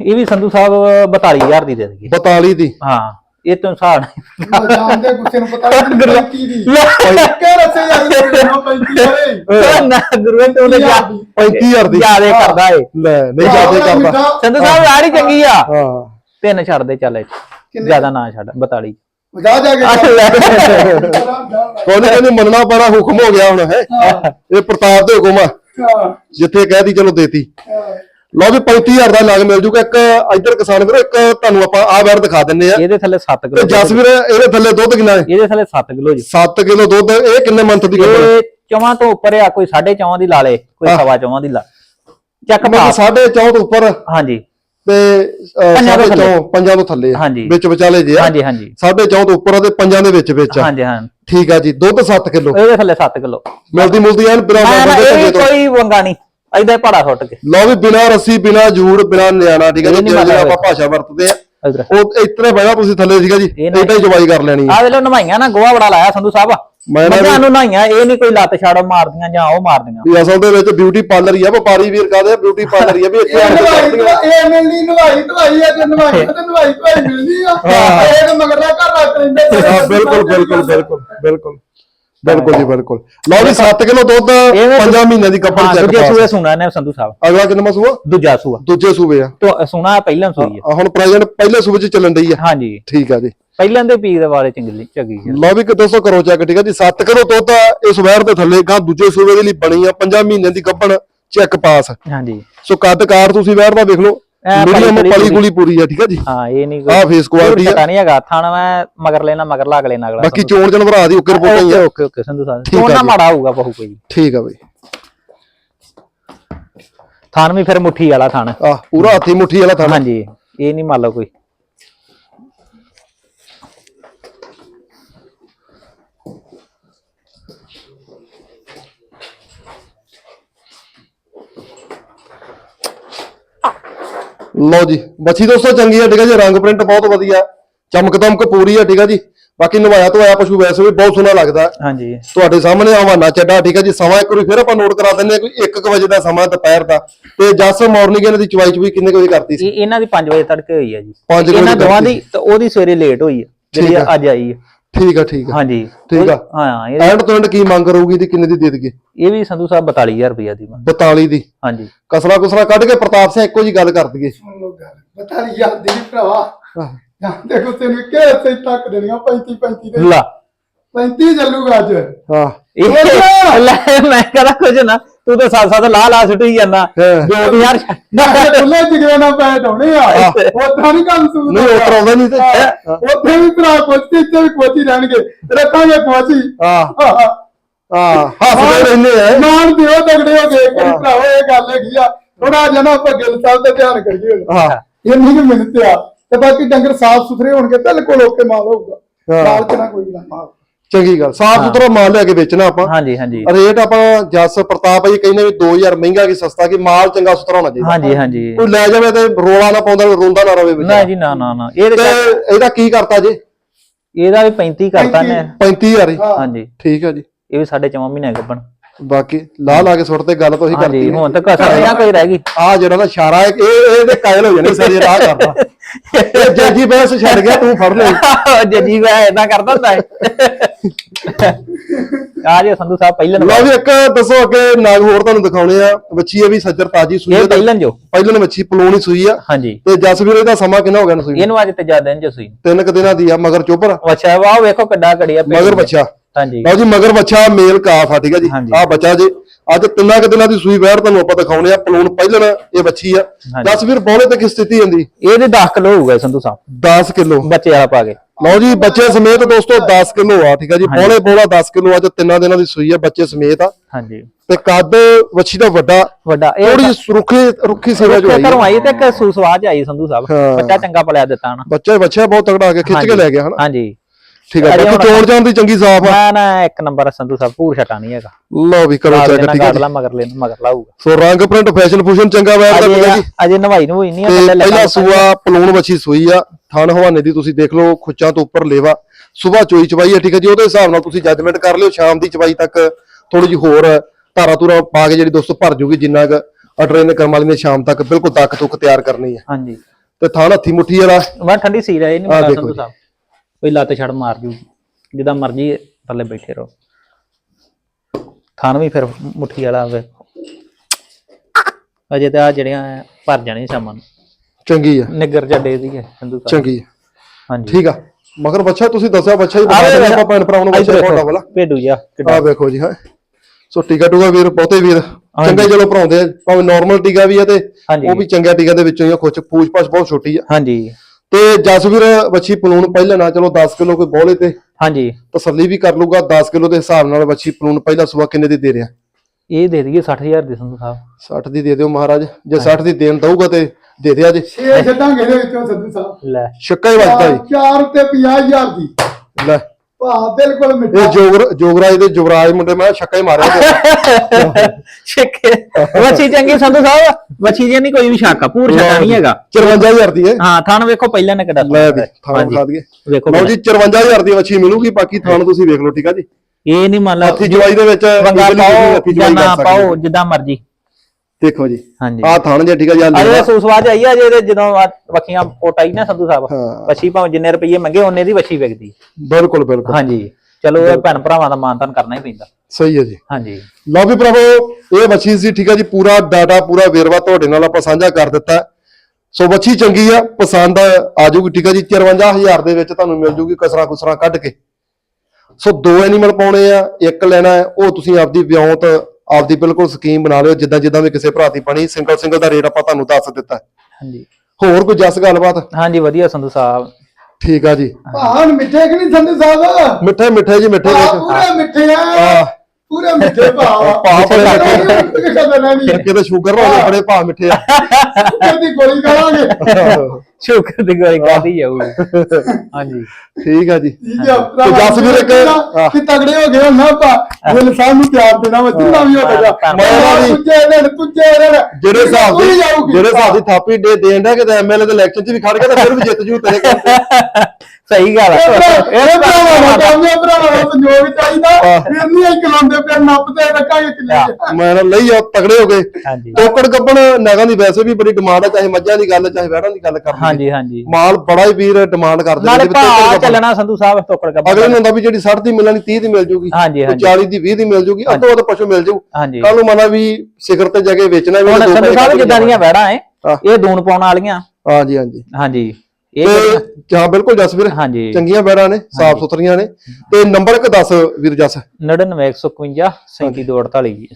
Speaker 2: ਇਹ ਵੀ ਸੰਧੂ ਸਾਹਿਬ 42000 ਦੀ ਦੇ ਦੇਗੀ
Speaker 1: 42 ਦੀ?
Speaker 2: ਹਾਂ। ਇਹ ਤੋਂ ਹਿਸਾਬ ਨਹੀਂ
Speaker 3: ਜਾਣਦੇ ਗੁੱਸੇ ਨੂੰ ਪਤਾ ਨਹੀਂ 35 ਦੀ। ਕਿ ਰਸੇ ਯਾਰ 35 ਵਾਲੇ
Speaker 2: ਨਾ ਗੁਰੂਆਂ ਤੋਂ ਉਹਨੇ ਜਾ
Speaker 1: 35000 ਦੀ।
Speaker 2: ਜਿਆਦੇ ਕਰਦਾ ਏ
Speaker 1: ਲੈ ਨਹੀਂ ਜਾਦੇ ਕਰਦਾ।
Speaker 2: ਸੰਧੂ ਸਾਹਿਬ ਆੜੀ ਚੰਗੀ ਆ।
Speaker 1: ਹਾਂ।
Speaker 2: ਤਿੰਨ ਛੱਡ ਦੇ ਚੱਲ ਇਹ ਜ਼ਿਆਦਾ ਨਾ ਛੱਡ 42
Speaker 3: ਜਾ ਜਾ ਕੇ
Speaker 1: ਕੋਈ ਨੀ ਕਹਿੰਦੇ ਮੰਨਣਾ ਪੈਣਾ ਹੁਕਮ ਹੋ ਗਿਆ ਹੁਣ ਹੈ। ਇਹ ਪ੍ਰਤਾਪ ਦੇ ਹੁਕਮ ਆ। ਜਿੱਥੇ ਕਹਿਦੀ ਚਲੋ ਦੇਤੀ। ਲਓ ਵੀ 35000 ਦਾ ਲੱਗ ਮਿਲ ਜੂਗਾ। ਇੱਕ ਇੱਧਰ ਕਿਸਾਨ ਵੀਰੋ ਇੱਕ ਤੁਹਾਨੂੰ ਆਪਾਂ ਆਹ ਵੈਰ ਦਿਖਾ ਦਿੰਨੇ ਆ
Speaker 2: ਇਹਦੇ ਥੱਲੇ 7
Speaker 1: ਤੇ
Speaker 2: ਕਿਲੋ
Speaker 1: ਜਸਵੀਰ ਇਹਦੇ ਥੱਲੇ ਦੁੱਧ ਕਿੰਨਾ ਹੈ?
Speaker 2: ਇਹਦੇ ਥੱਲੇ 7 ਕਿਲੋ ਜੀ।
Speaker 1: 7 ਕਿਲੋ ਦੁੱਧ ਇਹ ਕਿੰਨੇ ਮੰਥ ਦੀ ਗੱਭਣ?
Speaker 2: ਇਹ ਚਵਾਂ ਤੋਂ ਉੱਪਰ ਆ ਕੋਈ 4.5 ਦੀ ਲਾ ਲੇ ਕੋਈ
Speaker 1: ਹਾਂ।
Speaker 2: ਸਵਾ ਚਵਾਂ ਦੀ ਲਾ। ਚੱਕ
Speaker 1: ਮੈਂ
Speaker 2: ਪਾ।
Speaker 1: ਸਾਢੇ ਚੌਂ ਤੋਂ ਉੱਪਰ।
Speaker 2: ਹਾਂਜੀ।
Speaker 1: ਤੇ
Speaker 2: ਪੰਜਾਂ ਤੋਂ ਥੱਲੇ।
Speaker 1: ਪੰਜਾਂ ਤੋਂ ਥੱਲੇ। ਆ।
Speaker 2: ਹਾਂਜੀ।
Speaker 1: ਵਿੱਚ ਵਿਚਾਲੇ ਜੇ ਆ।
Speaker 2: ਹਾਂਜੀ ਹਾਂਜੀ।
Speaker 1: ਸਾਢੇ ਚੌਂ ਤੋਂ ਉੱਪਰ ਆ ਤੇ ਪੰਜਾਂ ਦੇ ਵਿੱਚ ਵਿੱਚ ਆ।
Speaker 2: ਹਾਂਜੀ ਹਾਂ।
Speaker 1: ਠੀਕ ਆ ਜੀ ਦੁੱਧ 7 ਕਿਲੋ।
Speaker 2: ਇਹਦੇ ਥੱਲੇ 7 ਕਿਲੋ।
Speaker 1: ਮਿਲਦੀ ਮੁਲਦੀ ਐਨ ਤੋਂ
Speaker 2: ਕੋਈ ਵੰਗਾ ਨਹੀਂ। ਐਦਾਂ ਭਾੜਾ ਸੁੱਟ ਕੇ।
Speaker 1: ਲਓ ਵੀ ਬਿਨਾਂ ਰੱਸੀ ਬਿਨਾਂ ਜੂੜ ਬਿਨਾਂ ਨਿਆਣਾ ਠੀਕ ਹੈ
Speaker 2: ਇਹ
Speaker 1: ਜੀ
Speaker 2: ਨੀ
Speaker 1: ਜਿਹੜਾ ਆਪਾਂ ਭਾਸ਼ਾ ਵਰਤਦੇ ਆ ਉਹ ਇਤਨੇ ਬਹਿਣਾ ਤੁਸੀਂ ਥੱਲੇ ਸੀਗਾ ਜੀ ਇਦਾਂ ਹੀ ਜਵਾਈ ਕਰ ਲੈਣੀ ਆ
Speaker 2: ਆ ਵੇਲੋ ਨਵਾਈਆਂ ਨਾ ਗੋਆ ਬੜਾ ਲਾਇਆ ਸੰਧੂ ਸਾਹਿਬ।
Speaker 1: ਮੈਂ ਨਾ
Speaker 2: ਮੱਝਾਂ ਨੂੰ ਨਹਾਈਆਂ ਇਹ ਨਹੀਂ ਕੋਈ ਲੱਤ ਛਾੜ ਮਾਰਦੀਆਂ ਜਾਂ ਉਹ ਮਾਰਦੀਆਂ।
Speaker 1: ਵੀ ਅਸਲ ਦੇ ਵਿੱਚ ਬਿਊਟੀ ਪਾਰਲਰ ਹੀ ਆ ਵਪਾਰੀ ਵੀਰ ਕਾਦੇ ਬਿਊਟੀ ਪਾਰਲਰ ਹੀ ਆ ਵੀ ਇੱਥੇ ਆ ਕੇ
Speaker 3: ਨਵਾਈ
Speaker 1: ਕਰਦੀਆਂ।
Speaker 3: ਇਹ ਮਿਲਣੀ ਨਵਾਈ ਧਵਾਈ ਆ ਤੇ ਨਵਾਈ ਤੇ ਨਵਾਈ ਧਵਾਈ ਮਿਲਣੀ ਆ। ਇਹ ਤਾਂ ਮਗਰਲਾ ਘਰ ਰੱਖ ਲੈਂਦੇ
Speaker 1: ਬਿਲਕੁਲ ਬਿਲਕੁਲ ਬਿਲਕੁਲ ਬਿਲਕੁਲ। ਬਿਲਕੁਲ ਜੀ ਬਿਲਕੁਲ। ਲਓ ਵੀ 7 ਕਿਲੋ ਦੁੱਧ
Speaker 2: ਇਹ
Speaker 1: 5 ਮਹੀਨਿਆਂ ਦੀ ਕੱਪੜ ਚੈੱਕ
Speaker 2: ਦੂਜੇ ਸੂਏ
Speaker 1: ਪਾਸ
Speaker 2: ਸੁਣਾ ਨੇ ਸੰਧੂ ਸਾਹਿਬ।
Speaker 1: ਅਗਲਾ ਕਿੰਨਾ ਸੂਆ?
Speaker 2: ਦੂਜਾ ਸੂਆ।
Speaker 1: ਦੂਜੇ ਸੂਬੇ ਆ।
Speaker 2: ਤੋਂ ਸੁਣਾ ਪਹਿਲਾਂ ਸੂਈ
Speaker 1: ਆ। ਹੁਣ ਪ੍ਰੈਜ਼ੈਂਟ ਪਹਿਲੇ ਸੂਬੇ ਚ ਚੱਲਣ ਡਈ ਆ।
Speaker 2: ਹਾਂਜੀ।
Speaker 1: ਠੀਕ ਆ ਜੀ।
Speaker 2: ਪਹਿਲਾਂ ਦੇ ਪੀਰ ਦੇ ਬਾਰੇ ਚੰਗੀ ਚੰਗੀ ਹੈ
Speaker 1: ਲਓ ਵੀ ਦੋਸਤੋ ਕਰੋ ਚੈੱਕ ਠੀਕ ਆ ਜੀ। 7 ਕਿਲੋ ਦੁੱਧ ਇਸ ਵੈਰ ਦੇ ਥੱਲੇ ਗਾਂ ਦੂਜੇ ਸੂਬੇ ਦੇ ਲਈ ਬਣੀ ਆ। 5 ਮਹੀਨਿਆਂ ਦੀ ਕੱਪੜ ਚੈੱਕ ਪਾਸ
Speaker 2: ਹਾਂਜੀ।
Speaker 1: ਸੋ ਕੱਦ ਕਾਰ ਤੁਸੀਂ ਵੈਰ ਦਾ ਵੇਖ ਲਓ। ਮੀਡੀਅਮ
Speaker 2: ਪਲੀ-
Speaker 1: ਪਲੀ ਗੁਲੀ ਪੂਰੀ ਆ ਠੀਕ ਆ ਜੀ?
Speaker 2: ਹਾਂ ਇਹ ਨਹੀਂ
Speaker 1: ਆਹ face quality ਆ।
Speaker 2: ਪਤਾ ਨਹੀਂ ਹੈਗਾ ਥਾਣਾ ਮੈਂ ਮਗਰ ਲੈਣਾ ਮਗਰ ਲਾ ਅਗਲਾ
Speaker 1: ਬਾਕੀ ਚੋਣ ਜਨਵਰਾ ਦੀ ਉੱਕਰ ਰਿਪੋਰਟ
Speaker 2: ਓਕੇ
Speaker 1: ਆ।
Speaker 2: Okay okay Sandhu Sahib.
Speaker 1: ਆ
Speaker 2: ਉਹਨਾਂ
Speaker 1: ਜੀ।
Speaker 2: ਮਾੜਾ ਹੋਊਗਾ ਬਹੁ ਕੋਈ।
Speaker 1: ਠੀਕ ਆ ਬਈ।
Speaker 2: ਥਾਨ ਵੀ ਫਿਰ ਮੁੱਠੀ ਵਾਲਾ ਥਾਨ
Speaker 1: ਆ ਪੂਰਾ ਹੱਥੀ ਮੁੱਠੀ ਵਾਲਾ ਥਾਣਾ।
Speaker 2: ਹਾਂਜੀ ਇਹ ਨਹੀਂ ਮੰਨ ਲਓ ਕੋਈ।
Speaker 1: ਲਓ ਜੀ ਬੱਚੀ ਦੋਸਤੋ ਚੰਗੀ ਆ ਠੀਕ ਆ ਜੀ ਰੰਗ ਪ੍ਰਿੰਟ ਬਹੁਤ ਵਧੀਆ। ਚਮਕ ਦਮਕ ਪੂਰੀ ਆ ਠੀਕ ਆ ਜੀ। ਬਾਕੀ ਨਵਾਇਆ ਤੋਂ ਆਇਆ ਪਸ਼ੂ ਵੈਸੇ ਵੀ ਬਹੁਤ ਸੋਹਣਾ ਲੱਗਦਾ।
Speaker 2: ਹਾਂਜੀ।
Speaker 1: ਤੁਹਾਡੇ ਸਾਹਮਣੇ ਹਵਾਨਾ ਚੱਡਾ ਠੀਕ ਆ ਜੀ। ਸਮਾਂ ਇੱਕ ਵਾਰੀ ਫਿਰ ਆਪਾਂ ਨੋਟ ਕਰਾ ਦਿੰਦੇ ਆ ਕੋਈ 1 ਵਜੇ ਦਾ ਸਮਾਂ ਦੁਪਹਿਰ ਦਾ। ਤੇ ਜਸ ਮਾਰਨਿੰਗ ਇਹਨਾਂ ਦੀ ਚਵਾਈ ਚੁਈ ਕਿੰਨੇ ਕੁ ਵਜੇ ਕਰਤੀ ਸੀ?
Speaker 2: ਇਹ ਇਹਨਾਂ ਦੀ 5 ਵਜੇ ਤੜਕੇ ਹੋਈ ਹੈ ਜੀ।
Speaker 1: ਵਜੇ
Speaker 2: ਇਹਨਾਂ ਦੋਵਾਂ। ਦੀ ਤੇ ਉਹਦੀ ਸਵੇਰੇ ਲੇਟ ਹੋਈ ਹੈ ਜਿਹੜੀ
Speaker 1: ਆ।
Speaker 2: ਅੱਜ ਆਈ ਹੈ
Speaker 1: ਠੀਕ ਆ ਠੀਕ ਆ।
Speaker 2: ਹਾਂਜੀ।
Speaker 1: ਠੀਕ ਆ।
Speaker 2: ਹਾਂ ਇਹ
Speaker 1: ਐਂਡ ਤੋਂ ਐਂਡ ਕੀ ਮੰਗ ਰਹੂਗੀ ਤੇ ਕਿੰਨੇ ਦੀ ਦੇ ਦਈਏ?
Speaker 2: ਇਹ ਵੀ ਸੰਧੂ ਸਾਹਿਬ 42000 ਰੁਪਇਆ ਦੀ ਮੰਗ।
Speaker 1: 42 ਦੀ।
Speaker 2: ਹਾਂਜੀ।
Speaker 1: ਕਸਰਾ ਕੁਸਰਾ ਕੱਢ ਕੇ ਪ੍ਰਤਾਪ ਸਿੰਘ ਇੱਕੋ ਜੀ ਗੱਲ ਕਰ ਦਈਏ।
Speaker 3: ਸੁਣ ਲੋ ਗੱਲ ਬਤਾ ਲਈ ਭਰਾਵਾ।
Speaker 1: ਆਹ,
Speaker 3: ਜਾਂਦੇ ਗੁੱਸੇ ਨੂੰ ਕਿ ਸੇ ਤੱਕ ਦੇਣੀਆਂ 35 35 ਦੇ।
Speaker 2: ਲਾ।
Speaker 3: 35 ਚੱਲੂਗਾ ਅੱਜ।
Speaker 1: ਹਾਂ।
Speaker 2: ਇਹ। ਲੈ ਮੈਂ ਕਹਦਾ ਕੁਝ ਨਾ। ਤੂੰ ਤਾਂ ਸਾਥ ਸਾਥ ਲਾ ਲਾ ਸੁੱਟੀ ਜਾਂਦਾ। ਜੋ ਵੀ ਯਾਰ
Speaker 3: ਨਾ ਖੁੱਲੇ ਜਿਗਰੇ ਨਾਲ ਪੈ ਡਾਉਣੇ ਆ। ਉਦਾਂ ਨਹੀਂ ਕੰਮ ਸੂਦ
Speaker 1: ਨਹੀਂ ਉਤਰ ਆਉਂਦਾ ਨਹੀਂ ਤੇ
Speaker 3: ਉੱਥੇ ਵੀ ਭਰਾ ਕੋਚੀ ਇੱਥੇ ਵੀ ਕੋਚੀ ਰਹਿਣਗੇ। ਰੱਖਾਂਗੇ ਕੋਚੀ
Speaker 1: ਹਾਂ। ਹਾਂ। ਹੱਸਦੇ ਰਹਿੰਦੇ ਆ।
Speaker 3: ਮਾਨ ਦਿਓ ਤਗੜੇ ਹੋ ਗਏ ਕਿ ਭਰਾਓ ਇਹ ਗੱਲ ਹੈਗੀ ਆ। ਥੋੜਾ ਜਿਹਾ ਨਾ ਆਪਾਂ ਗਿੱਲ ਸਾਹਿਬ ਦਾ ਧਿਆਨ ਕਰੀਏ।
Speaker 1: ਹਾਂ।
Speaker 3: ਇੰਨੀ ਕੁ ਮਿਹਨਤ ਆ। ਤੇ ਬਾਕੀ ਡੰਗਰ ਸਾਫ਼ ਸੁਥਰੇ ਹੋਣਗੇ ਬਿਲਕੁਲ ਓਕੇ ਮਾਲ ਹੋਊਗਾ।
Speaker 1: ਹਾਂ।
Speaker 3: ਮਾਲ ਚ ਨਾ ਕੋਈ ਨਾ ਮਾਲ।
Speaker 1: ਚੰਗੀ ਗੱਲ ਸਾਫ਼ ਸੁਥਰਾ ਮਾਲ ਲੈ ਕੇ ਵੇਚਣਾ ਆਪਾਂ।
Speaker 2: ਹਾਂਜੀ ਹਾਂਜੀ।
Speaker 1: ਰੇਟ ਆਪਾਂ ਜਸ ਪ੍ਰਤਾਪ ਜੀ ਕਹਿੰਦੇ ਵੀ 2000 ਮਹਿੰਗਾ ਕਿ ਸਸਤਾ ਕਿ ਮਾਲ ਚੰਗਾ ਸੁਥਰਾ ਹੋਣਾ ਚਾਹੀਦਾ।
Speaker 2: ਹਾਂਜੀ ਹਾਂਜੀ।
Speaker 1: ਕੋਈ ਲੈ ਜਾਵੇ ਤੇ ਰੋਲਾ ਨਾ ਪਾਉਂਦਾ ਰੋਂਦਾ ਨਾ ਰਵੇ
Speaker 2: ਨਾ ਜੀ ਨਾ ਨਾ ਨਾ।
Speaker 1: ਇਹਦਾ ਕੀ ਕਰਤਾ ਜੀ?
Speaker 2: ਇਹਦਾ ਵੀ 35 ਕਰਤਾ ਨੇ
Speaker 1: 35000 ਹੀ
Speaker 3: ਹਾਂ।
Speaker 2: ਹਾਂਜੀ।
Speaker 1: ਠੀਕ ਆ ਜੀ।
Speaker 2: ਇਹ ਵੀ ਸਾਡੇ ਚਵਾਂ ਮਹੀਨੇ ਗੱਬਣ
Speaker 1: ਬਾਕੀ ਲਾ ਲਾ ਕੇ ਸੁੱਟ ਤੇ ਗੱਲ ਤੋਂ ਹੀ
Speaker 2: ਹਾਂਜੀ
Speaker 1: ਕਰਤੀ
Speaker 2: ਹੁਣ ਤੱਕ ਅਸਰ ਨਾ ਕੋਈ ਰਹਿ ਗਈ।
Speaker 1: ਆ ਜਿਹੜਾ ਨਾ ਇਸ਼ਾਰਾ ਹੈ ਇਹ ਇਹ ਤੇ ਕਾਇਲ ਹੋ ਜਾਣੇ ਸਾਰੇ ਰਾਹ ਕਰਦਾ। ਇਹ ਜੱਜੀ ਬੈਸ ਛੱਡ ਗਿਆ ਤੂੰ ਫੜ ਲੈ।
Speaker 2: ਜੱਜੀ ਵਾ ਇਦਾਂ ਕਰਦਾ ਹੁੰਦਾ ਹੈ। ਆ ਜੇ ਸੰਧੂ ਸਾਹਿਬ ਪਹਿਲਾਂ
Speaker 1: ਲਓ ਵੀ ਇੱਕ ਦੱਸੋ ਅੱਗੇ ਨਾਗ ਹੋਰ ਤੁਹਾਨੂੰ ਦਿਖਾਉਣੇ ਆ। ਬੱਚੀ ਇਹ ਵੀ ਸੱਜਰ ਤਾਜੀ ਸੂਈ
Speaker 2: ਇਹ
Speaker 1: ਤੇ
Speaker 2: ਪਹਿਲਾਂ ਜੋ।
Speaker 1: ਪਹਿਲਾਂ ਮੱਛੀ ਪਲੋਣੀ ਸੂਈ ਆ।
Speaker 2: ਹਾਂਜੀ।
Speaker 1: ਤੇ ਜਸਵੀਰ ਇਹਦਾ ਸਮਾਂ ਕਿੰਨਾ ਹੋ ਗਿਆ ਨੂੰ ਸੂਈ?
Speaker 2: ਇਹਨੂੰ ਅੱਜ ਤੇ ਜ਼ਿਆਦਾ ਦਿਨ ਸੂਈ।
Speaker 1: ਤਿੰਨ ਕੁ ਦਿਨਾਂ ਦੀ ਆ ਮਗਰ ਚੋਬਰ
Speaker 2: ਅੱਛਾ ਵਾਹ ਵੇਖੋ ਕਿੱਡਾ ਕੜੀਆ
Speaker 1: ਮਗਰ ਬੱਚਾ
Speaker 2: ਹਾਂਜੀ।
Speaker 1: ਲਓ ਜੀ ਮਗਰ ਬੱਚਾ ਮੇਲ ਕਾਫ ਆ ਠੀਕ ਆ ਜੀ। ਆ ਬੱਚਾ ਜੀ ਅੱਜ ਤਿੰਨਾਂ ਕੁ ਦਿਨਾਂ ਦੀ ਸੂਈ ਵੈਰ ਤੁਹਾਨੂੰ ਆਪਾਂ ਦਿਖਾਉਣੇ ਆ। ਪਲੂਣ ਪਹਿਲਣ ਇਹ ਬੱਚੀ ਆ।
Speaker 2: ਹਾਂਜੀ।
Speaker 1: ਜਸਵੀਰ ਬੋਲੇ ਤੇ ਕੀ ਸਥਿਤੀ ਹੁੰਦੀ?
Speaker 2: ਇਹਦੇ 10 ਕਿਲੋ ਹੋਊਗਾ ਸੰਧੂ ਸਾਹਿਬ।
Speaker 1: 10 ਕਿਲੋ।
Speaker 2: ਬੱਚੇ ਵਾਲਾ ਪਾ ਕੇ।
Speaker 1: ਲਓ ਜੀ ਬੱਚੇ ਸਮੇਤ ਦੋਸਤੋ 10 ਕਿਲੋ ਆ ਠੀਕ ਆ ਜੀ। ਬੋਲੇ ਬੋਲਾ 10 ਕਿਲੋ ਅੱਜ ਤਿੰਨਾਂ ਦਿਨਾਂ ਦੀ ਸੂਈ ਆ ਬੱਚੇ ਸਮੇਤ ਆ।
Speaker 2: ਹਾਂਜੀ।
Speaker 1: ਤੇ ਕੱਦ ਵੱਛੀ ਦਾ ਵੱਡਾ।
Speaker 2: ਵੱਡਾ। ਇਹ
Speaker 1: ਥੋੜੀ ਸੁਰਖੀ ਰੁੱਖੀ ਸੇਵਾ ਜੋ ਆਈ
Speaker 2: ਘਰੋਂ। ਆਈ ਤੇ ਇੱਕ ਸੂਸਵਾਜ ਆਈ ਸੰਧੂ ਸਾਹਿਬ। ਬੱਚਾ ਚੰਗਾ ਪਲਿਆ ਦਿੱਤਾ ਨਾ।
Speaker 1: ਬੱਚਾ ਬੱਚਾ ਬਹੁਤ ਤਗੜਾ ਆ ਗਿਆ ਖਿੱਚ ਕੇ ਲੈ ਗਿਆ ਹਨਾ?
Speaker 2: ਹਾਂਜੀ।
Speaker 1: ਠੀਕ
Speaker 2: ਅਰੇ
Speaker 1: ਬਾਕੀ ਚੋਣ ਜਾਣ ਦੀ ਚੰਗੀ ਸਾਫ਼ ਆ।
Speaker 2: ਮੈਂ ਨਾ ਇੱਕ ਨੰਬਰ ਸੰਧੂ ਸਾਹਿਬ ਪੂਰ ਛਟਾ ਨਹੀਂ ਹੈਗਾ।
Speaker 1: ਲਓ ਵੀ ਕਰੋ ਚੈੱਕ ਠੀਕ ਜੀ।
Speaker 2: ਲਾ ਮਗਰ ਲੈ ਮਗਰ ਲਾਊਗਾ।
Speaker 1: ਸੋ ਰੰਗ ਪ੍ਰਿੰਟ ਫੈਸ਼ਨ ਫੂਸ਼ਨ ਚੰਗਾ ਵੈਰ ਦਾ ਜੀ।
Speaker 2: ਅਜੇ ਨਵਾਈ ਨੂੰ ਹੋਈ ਨਹੀਂ
Speaker 1: ਤੇ ਪਹਿਲਾ ਸੂਆ ਪਲੂਣ ਵੱਛੀ ਸੂਈ ਆ ਥਣ ਹਵਾਨੇ ਦੀ ਤੁਸੀਂ ਦੇਖ ਲਓ ਖੁੱਚਾਂ ਤੋਂ ਉੱਪਰ ਲੇਵਾ। ਸਵੇਰ ਚੋਈ ਚਵਾਈ ਆ ਠੀਕ ਹੈ ਜੀ ਉਹਦੇ ਹਿਸਾਬ ਨਾਲ ਤੁਸੀਂ ਜੱਜਮੈਂਟ ਕਰ ਲਿਓ ਸ਼ਾਮ ਦੀ ਚਵਾਈ ਤੱਕ ਥੋੜੀ ਜਿਹੀ ਹੋਰ ਧਾਰਾ ਧੂਰਾ ਪਾ ਕੇ ਜਿਹੜੀ ਦੋਸਤੋ ਭਰ ਜੂਗੀ ਜਿੰਨਾ ਕੁ ਅਟਰੇ ਨੇ ਕਰਮ ਵਾਲੀ ਨੇ ਸ਼ਾਮ ਤੱਕ ਬਿਲਕੁਲ ਤੱਕ ਤੁੱਕ ਤਿਆਰ ਕਰਨੀ ਹੈ
Speaker 2: ਹਾਂਜੀ।
Speaker 1: ਤੇ ਥਾਣ ਹੱਥੀ ਮੁੱਠੀ ਵਾਲਾ।
Speaker 2: ਮੈਂ ਠੰਡੀ ਸੀ ਰਹੇ ਨਹੀਂ
Speaker 1: ਦੇਖੋ
Speaker 2: ਸੰਧੂ। ਸਾਹਿਬ। ਕੋਈ ਲੱਤ ਛੜ ਮਾਰ ਜੂ ਜਿੱਦਾਂ ਮਰਜ਼ੀ ਥੱਲੇ ਬੈਠੇ ਰਹੋ। ਥਾਨ ਵੀ ਫਿਰ ਮੁੱਠੀ ਵਾਲਾ ਵੇ ਅਜੇ ਤਾਂ ਆ ਜਿਹੜੀਆਂ ਭਰ ਜਾਣੇ ਸ਼ਾਮਾਂ ਨੂੰ।
Speaker 1: ਚੰਗੀ ਆ।
Speaker 2: ਨਿੱਗਰ ਜੱਡੇ ਦੀ ਹੈ ਸੰਧੂ ਸਾਹਿਬ
Speaker 1: ਚੰਗੀ ਆ।
Speaker 2: ਹਾਂਜੀ।
Speaker 1: ਠੀਕ ਆ। ਮਗਰ ਬੱਚਾ ਤੁਸੀਂ ਦੱਸਿਆ ਬੱਚਾ ਹੀ
Speaker 2: ਆਹ ਵੇਖ,
Speaker 1: ਆਪਾਂ ਭੈਣ ਭਰਾਵਾਂ ਨੂੰ ਬੱਚਾ
Speaker 2: ਵੇਖੋ,
Speaker 1: ਡਬਲ
Speaker 2: ਭੇਡੂ ਕਿੱਡਾ।
Speaker 1: ਆ ਵੇਖੋ ਜੀ ਹਾਂ ਸੋ ਟੀਕਾ ਟੂਗਾ ਵੀਰ ਬਹੁਤੇ ਵੀਰ ਚੰਗੇ ਚਲੋ ਭਰਾਉਂਦੇ ਆ। ਭਾਵੇਂ ਨਾਰਮਲ ਟੀਕਾ ਵੀ ਆ ਤੇ
Speaker 2: ਹਾਂਜੀ।
Speaker 1: ਉਹ ਵੀ ਚੰਗਿਆ ਟੀਕਾ ਦੇ ਵਿੱਚੋਂ ਹੀ ਆ। ਕੁਛ ਪੂਛ ਪਾਛ ਬਹੁਤ ਛੋਟੀ ਆ।
Speaker 2: ਹਾਂਜੀ।
Speaker 1: ਤੇ ਜਸਵੀਰ ਬੱਚੀ ਪਲੂਣ ਪਹਿਲਾਂ ਨਾ ਚਲੋ 10 ਕਿਲੋ ਕੋਈ ਬੋਲੇ ਤੇ
Speaker 2: ਹਾਂਜੀ।
Speaker 1: ਤਸੱਲੀ ਵੀ ਕਰ ਲੂਗਾ 10 ਕਿਲੋ ਦੇ ਹਿਸਾਬ ਨਾਲ ਬੱਚੀ ਪਲੂਣ ਪਹਿਲਾ ਸੂਆ ਕਿੰਨੇ ਦੀ ਦੇ ਰਿਹਾ?
Speaker 2: ਇਹ ਦੇ ਦਈਏ 60000 ਦੀ ਸੰਧੂ ਸਾਹਿਬ।
Speaker 1: 60 ਦੀ ਦੇ ਦਿਓ ਮਹਾਰਾਜ ਜੇ 60 ਦੀ ਦੇਣ ਦਊਗਾ ਤੇ ਦੇ ਦਿਆ ਜੇ।
Speaker 3: ਛੇ ਛੱਡਾਂਗੇ ਦੇ ਵਿੱਚੋਂ ਸੰਧੂ ਸਾਹਿਬ।
Speaker 2: ਲੈ।
Speaker 1: ਛੱਕਾ ਹੀ ਵੱਜਦਾ ਜੀ
Speaker 3: ਚਾਰ ਤੇ 50000 ਦੀ।
Speaker 1: ਲੈ।
Speaker 3: ਭਾ ਬਿਲਕੁਲ ਮਿੱਠਾ।
Speaker 1: ਇਹ ਜੋਗਰ ਜੋਗਰਾਜ ਦੇ ਜੁਗਰਾਜ ਮੁੰਡੇ ਮੈਂ ਛੱਕਾ ਹੀ ਮਾਰਿਆ ਤੇ।
Speaker 2: ਛੱਕੇ। ਵੱਛੀ ਚੰਗੀ ਸੰਧੂ ਸਾਹਿਬ? ਵੱਛੀ ਜੇ ਨਹੀਂ ਕੋਈ ਵੀ ਸ਼ੱਕ ਆ ਪੂਰ ਛੱਕਾ ਨਹੀਂ ਹੈਗਾ।
Speaker 1: 54000 ਦੀ ਹੈ।
Speaker 2: ਹਾਂ ਥਾਨ ਵੇਖੋ ਪਹਿਲਾਂ ਨੇ ਕਿੱਡਾ
Speaker 1: ਲੈ
Speaker 2: ਸੋਹਣਾ
Speaker 1: ਵੀ
Speaker 2: ਹੈ।
Speaker 1: ਥਾਣ
Speaker 2: ਹਾਂਜੀ।
Speaker 1: ਖਾ ਦਈਏ।
Speaker 2: ਵੇਖੋ
Speaker 1: ਲਓ ਜੀ 54000 ਦੀ ਵੱਛੀ ਮਿਲੂਗੀ ਬਾਕੀ ਥਾਣ ਤੁਸੀਂ ਵੇਖ ਲਓ ਠੀਕ ਆ ਜੀ?
Speaker 2: ਇਹ ਨਹੀਂ ਮੰਨ ਲਾ
Speaker 1: ਜਵਾਈ ਦੇ ਵਿੱਚ ਬਿਲਕੁਲ
Speaker 2: ਪਾਓ ਜਾਂ ਨਾ ਪਾਓ। ਜਿੱਦਾਂ ਮਰਜ਼ੀ।
Speaker 1: ਦੇਖੋ ਜੀ।
Speaker 2: ਹਾਂਜੀ।
Speaker 1: ਆਹ ਥਾਣ ਜੇ ਠੀਕ ਆ ਜੀ ਲੈਣਾ।
Speaker 2: ਸੂਸਵਾਜ ਆਈ ਆ ਜੇ ਜਦੋਂ ਵੱਖੀਆਂ ਪੋਟ ਆਈ ਨਾ ਸੰਧੂ ਸਾਹਿਬ। ਵੱਛੀ ਭਾਵੇਂ ਜਿੰਨੇ ਰੁਪਏ ਮੰਗੇ ਉਹਨੇ ਦੀ ਵੱਛੀ ਵਿਕਦੀ।
Speaker 1: ਬਿਲਕੁਲ ਬਿਲਕੁਲ।
Speaker 2: ਹਾਂਜੀ। ਚਲੋ ਇਹ ਭੈਣ ਭਰਾਵਾਂ ਦਾ ਮਾਨਤਾਨ ਕਰਨਾ ਹੀ ਪੈਂਦਾ।
Speaker 1: ਸਹੀ ਹੈ ਜੀ।
Speaker 2: ਹਾਂਜੀ।
Speaker 1: ਲਓ ਵੀ ਭਰਾਵੋ ਇਹ ਬੱਚੀ ਸੀ ਠੀਕ ਆ ਜੀ ਪੂਰਾ ਡਾਟਾ ਪੂਰਾ ਵੇਰਵਾ ਤੁਹਾਡੇ ਨਾਲ ਆਪਾਂ ਸਾਂਝਾ ਕਰ ਦਿੱਤਾ। ਸੋ ਬੱਚੀ ਚੰਗੀ ਆ ਪਸੰਦ ਆ ਜਾਊਗੀ ਠੀਕ ਆ ਜੀ 54000 ਦੇ ਵਿੱਚ ਤੁਹਾਨੂੰ ਮਿਲ ਜੂਗੀ ਕਸਰਾਂ ਕੁਸਰਾਂ ਕੱਢ ਕੇ। ਸੋ ਦੋ ਐਨੀਮਲ ਪਾਉਣੇ ਆ ਇੱਕ ਲੈਣਾ ਉਹ ਤੁਸੀਂ ਆਪਦੀ ਵਿਉਂਤ ਆਪਦੀ ਬਿਲਕੁਲ ਸਕੀਮ ਬਣਾ ਲਿਓ ਜਿੱਦਾਂ ਜਿੱਦਾਂ ਵੀ ਕਿਸੇ ਭਰਾ ਦੀ ਬਣੀ ਸਿੰਗਲ ਸਿੰਗਲ ਦਾ ਰੇਟ ਆਪਾਂ ਤੁਹਾਨੂੰ ਦੱਸ ਦਿੱਤਾ। ਹੈ।
Speaker 2: ਹਾਂਜੀ।
Speaker 1: ਹੋਰ ਕੋਈ ਜਸ ਗੱਲਬਾਤ?
Speaker 2: ਹਾਂਜੀ ਵਧੀਆ ਸੰਧੂ ਸਾਹਿਬ।
Speaker 1: ਠੀਕ ਆ ਜੀ।
Speaker 3: ਭਾਣ ਮਿੱਠੇ ਕਿ ਨਹੀਂ ਸੰਧੂ ਸਾਹਿਬ?
Speaker 1: ਮਿੱਠੇ ਮਿੱਠੇ ਜੀ ਮਿੱਠੇ ਵਿੱਚ
Speaker 3: ਪੂਰੇ ਮਿੱਠੇ ਆ।
Speaker 1: ਆਹ।
Speaker 3: ਪੂਰੇ ਮਿੱਠੇ ਭਾਵਾ
Speaker 1: ਭਾਅ ਬੜੇ
Speaker 3: ਮਿੱਠੇ
Speaker 1: ਕਿਤੇ ਸ਼ੂਗਰ ਹੋਵੇ ਬੜੇ ਭਾ ਮਿੱਠੇ ਆ।
Speaker 3: ਦੀ ਗੋਲੀ ਕਰਾਂਗੇ
Speaker 2: ਸ਼ੁਕਰ ਦੀ ਕੋਈ ਕਾਦੀ ਜਾਊਗੀ। ਹਾਂਜੀ।
Speaker 1: ਠੀਕ ਆ ਜੀ।
Speaker 3: ਠੀਕ ਆ
Speaker 1: ਤੇ ਜਸਵੀਰ ਇੱਕ- ਆਹ।
Speaker 3: ਕਿ ਤਗੜੇ ਹੋ ਗਏ ਨਾ ਪਾ ਦਿਲ ਸਾਹਿਬ ਨੂੰ ਪਿਆਰ ਦੇਣਾ ਵਾ ਜਿੰਨਾ ਵੀ ਹੋ ਗਿਆ
Speaker 2: ਮੈਂ
Speaker 1: ਵੀ-
Speaker 3: ਤੁੱਜੇ ਦਿਨ ਤੁੱਜੇ ਦਿਨ
Speaker 1: ਜਿਹੜੇ ਹਿਸਾਬ ਦੀ
Speaker 3: ਪੂਰੀ ਜਾਊਗੀ।
Speaker 1: ਜਿਹੜੇ ਹਿਸਾਬ ਦੀ ਥਾਪੀ ਦੇ ਦੇਣ ਦਾ ਕਿਤੇ ਐਮਐਲਏ ਦੇ ਇਲੈਕਸ਼ਨ 'ਚ ਵੀ ਖੜ ਗਿਆ ਤਾਂ ਫਿਰ ਵੀ ਜਿੱਤ ਜੂ ਤੇਰੇ ਕੋਲ।
Speaker 2: ਸਹੀ ਗੱਲ ਹੈ
Speaker 3: ਇਹ ਭਰਾਵਾਂ ਦਾ ਕੰਮ ਹੈ ਭਰਾਵਾਂ ਦਾ ਸੰਯੋਗ ਚਾਹੀਦਾ। ਫਿਰ ਨਹੀਂ ਇੱਕ ਲਾਉਂਦੇ ਫਿਰ ਨੱਪਦੇ ਰੱਖਾਂਗੇ ਕਿੱਲੇ।
Speaker 1: ਮੈਂ ਨਾ ਲਈ ਆ ਤਗੜੇ ਹੋ ਗਏ
Speaker 2: ਹਾਂਜੀ।
Speaker 1: ਟੋਕੜ ਗੱਬਣ ਨਗਾਂ ਦੀ ਵੈਸੇ ਵੀ ਬੜੀ ਡਿਮਾਂਡ ਆ ਚਾਹੇ ਮੱਝਾਂ ਦੀ ਗੱਲ ਚਾਹੇ ਵੈੜਾਂ ਦੀ ਗੱਲ ਕਰ ਲਈਏ।
Speaker 2: ਹਾਂਜੀ ਹਾਂਜੀ।
Speaker 1: ਮਾਲ ਬੜਾ ਹੀ ਵੀਰ ਡਿਮਾਂਡ ਕਰਦੇ ਨੇ ਵੀ ਟੋਕੜ
Speaker 2: ਭਾ
Speaker 1: ਗੱਭਣ।
Speaker 2: ਚੱਲਣਾ ਸੰਧੂ ਸਾਹਿਬ ਟੋਕੜ
Speaker 1: ਅਗਲੇ
Speaker 2: ਗੱਬਾ
Speaker 1: ਨੂੰ ਹੁੰਦਾ ਵੀ ਜਿਹੜੀ 60 ਦੀ ਮਿਲਣੀ 30 ਦੀ ਮਿਲ ਜੂਗੀ
Speaker 2: ਹਾਂਜੀ,
Speaker 1: ਕੋਈ
Speaker 2: ਹਾਂਜੀ।
Speaker 1: 40 ਦੀ 20 ਦੀ ਮਿਲ ਜੂਗੀ ਅੱਧੋ ਅੱਧ ਪਸ਼ੂ ਮਿਲ ਜੂ।
Speaker 2: ਹਾਂਜੀ।
Speaker 1: ਕੱਲ ਨੂੰ ਮਨਾ ਵੀ ਸਿਖਰ ਤੇ ਜਾ ਕੇ ਵੇਚਣਾ ਵੀ
Speaker 2: ਸੰਧੂ ਸਾਹਿਬ ਜਿੱਦਾਂ ਦੀਆਂ ਵੈੜਾਂ ਐ
Speaker 1: ਹਾਂ।
Speaker 2: ਇਹ ਦੂਣ ਪਾਉਣ ਵਾਲੀਆਂ।
Speaker 1: ਹਾਂਜੀ ਹਾਂਜੀ।
Speaker 2: ਹਾਂਜੀ। ਇਹ
Speaker 1: ਤੇ ਹਾਂ ਬਿਲਕੁਲ ਜਸ ਵੀਰ
Speaker 2: ਹਾਂਜੀ।
Speaker 1: ਚੰਗੀਆਂ ਬੈੜਾਂ ਨੇ ਸਾਫ਼ ਸੁਥਰੀਆਂ ਨੇ। ਤੇ ਨੰਬਰ ਇੱਕ ਦੱਸ ਵੀਰ ਜਸ।
Speaker 2: 99151 37248 ਜੀ।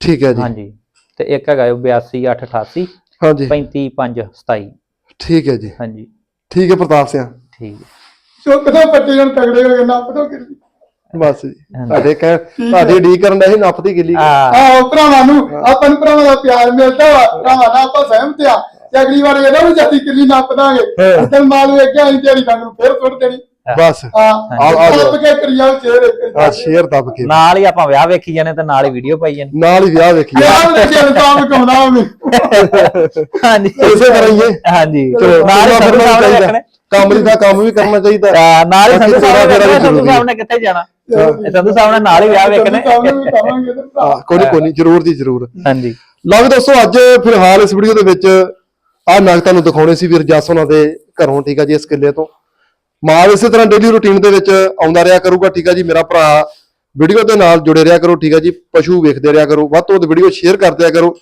Speaker 1: ਠੀਕ ਹੈ ਜੀ।
Speaker 2: ਹਾਂਜੀ। ਤੇ ਇੱਕ ਹੈਗਾ 82888
Speaker 1: ਹਾਂਜੀ।
Speaker 2: 35527
Speaker 1: ਠੀਕ ਹੈ ਜੀ।
Speaker 2: ਹਾਂਜੀ।
Speaker 1: ਠੀਕ ਹੈ ਪ੍ਰਤਾਪ ਸਿੰਘ
Speaker 2: ਠੀਕ ਹੈ।
Speaker 3: ਚੁੱਕ ਦੋ ਬੱਚੇ ਜਣ ਤਗੜੇ ਹੋ ਗਏ ਨੱਪ ਦੋ ਕਿਰਦੀ
Speaker 1: ਬਸ ਜੀ। ਤੁਹਾਡੇ ਕਹਿ ਤੁਹਾਡੀ ਡੀ ਕਰਨ ਦਾ ਇਹ ਨੱਪਦੀ ਗਿੱਲੀ।
Speaker 2: ਆ
Speaker 3: ਆਹੋ ਭਰਾਵਾਂ ਨੂੰ ਆਪਾਂ ਨੂੰ ਭਰਾਵਾਂ ਦਾ ਪਿਆਰ ਮਿਲਦਾ ਵਾ। ਭਰਾਵਾਂ ਨਾਲ ਆਪਾਂ ਸਹਿਮਤ ਆ। ਤੇ ਅਗਲੀ ਵਾਰ ਇਹਨਾਂ ਨੂੰ ਜੱਤੀ ਕਿੱਲੀ ਨੱਪ ਦਾਂਗੇ
Speaker 1: ਹਾਂ।
Speaker 3: ਉਦੋਂ ਮਾਲ ਵੇਖਿਆ ਅਸੀਂ ਤੇਰੀ ਨੂੰ ਫੇਰ ਸੁੱਟ ਦੇਣੀ।
Speaker 1: ਬਸ।
Speaker 3: ਹਾਂ।
Speaker 1: ਆ- ਆ ਜਾਓ।
Speaker 3: ਨੱਪ ਕੇ ਕਰੀਆ ਚੇਰ
Speaker 1: ਆ ਸ਼ੇਰ ਦੱਬ ਕੇ।
Speaker 2: ਨਾਲ ਹੀ ਆਪਾਂ ਵਿਆਹ ਵੇਖੀ ਜਾਣੇ ਤੇ ਨਾਲ ਹੀ ਵੀਡੀਓ ਪਾਈ ਜਾਣੀ
Speaker 1: ਨਾਲ ਹੀ ਵਿਆਹ ਵੇਖੀ
Speaker 3: ਯਾਰ ਦੇ ਦਿਲ ਤਾਂ ਮਕਾਉਂਦਾ ਹੋਵੇ
Speaker 2: ਹਾਂਜੀ।
Speaker 1: ਇਸੇ ਤਰ੍ਹਾਂ ਹੀ ਹੈ।
Speaker 2: ਹਾਂਜੀ।
Speaker 1: ਚਲੋ
Speaker 2: ਨਾਲ ਹੀ ਸੰਧੂ ਸਾਹਿਬ ਨੇ
Speaker 1: ਚਾਹੀਦਾ।
Speaker 2: ਰੱਖਣੇ
Speaker 1: ਕੰਮ ਦਾ ਕੰਮ ਵੀ ਕਰਨਾ ਚਾਹੀਦਾ।
Speaker 2: ਆ, ਨਾਲ ਹੀ
Speaker 1: ਬਾਕੀ
Speaker 2: ਸੰਧੂ ਸਾਹਿਬ ਨੇ
Speaker 1: ਤੇਰਾ
Speaker 2: ਰੱਖਣੇ,
Speaker 1: ਵੀ
Speaker 2: ਸੰਧੂ
Speaker 1: ਜ਼ਰੂਰੀ
Speaker 2: ਸਾਹਿਬ ਨੇ ਕਿੱਥੇ ਜਾਣਾ? ਇਹ ਸੰਧੂ ਸਾਹਿਬ ਨੇ ਨਾਲ ਹੀ ਵਿਆਹ ਵੇਖਣੇ।
Speaker 3: ਸਾਹਮਣੇ ਵੀ ਕਹਾਂਗੇ ਤੇ ਭਰਾ।
Speaker 1: ਹਾਂ, ਕੋਈ ਨੀ ਕੋਈ ਨਹੀਂ ਜ਼ਰੂਰ ਜੀ ਜ਼ਰੂਰ।
Speaker 2: ਹਾਂਜੀ।
Speaker 1: ਲਓ ਵੀ ਦੋਸਤੋ ਅੱਜ ਫਿਲਹਾਲ ਇਸ ਵੀਡੀਓ ਦੇ ਵਿੱਚ ਆ ਨਗ ਤੁਹਾਨੂੰ ਦਿਖਾਉਣੇ ਸੀ ਵੀਰ ਜਸ ਉਹਨਾਂ ਦੇ ਘਰੋਂ, ਠੀਕ ਆ ਜੀ, ਇਸ ਕਿੱਲੇ ਤੋਂ। ਮਾਲ ਇਸੇ ਤਰ੍ਹਾਂ ਡੇਲੀ ਰੁਟੀਨ ਦੇ ਵਿੱਚ ਆਉਂਦਾ ਰਿਹਾ ਕਰੂਗਾ, ਠੀਕ ਆ ਜੀ, ਮੇਰਾ ਭਰਾ ਵੀਡੀਓ ਦੇ ਨਾਲ ਜੁੜੇ ਰਿਹਾ ਕਰੋ, ਠੀਕ ਆ ਜੀ, ਪਸ਼ੂ ਵੇਖਦੇ ਰਿਹਾ ਕਰੋ, ਵੱਧ ਤੋਂ ਵੱਧ ਵੀਡੀਓ ਸ਼ੇਅਰ ਕਰਦੇ ਕਰੋ,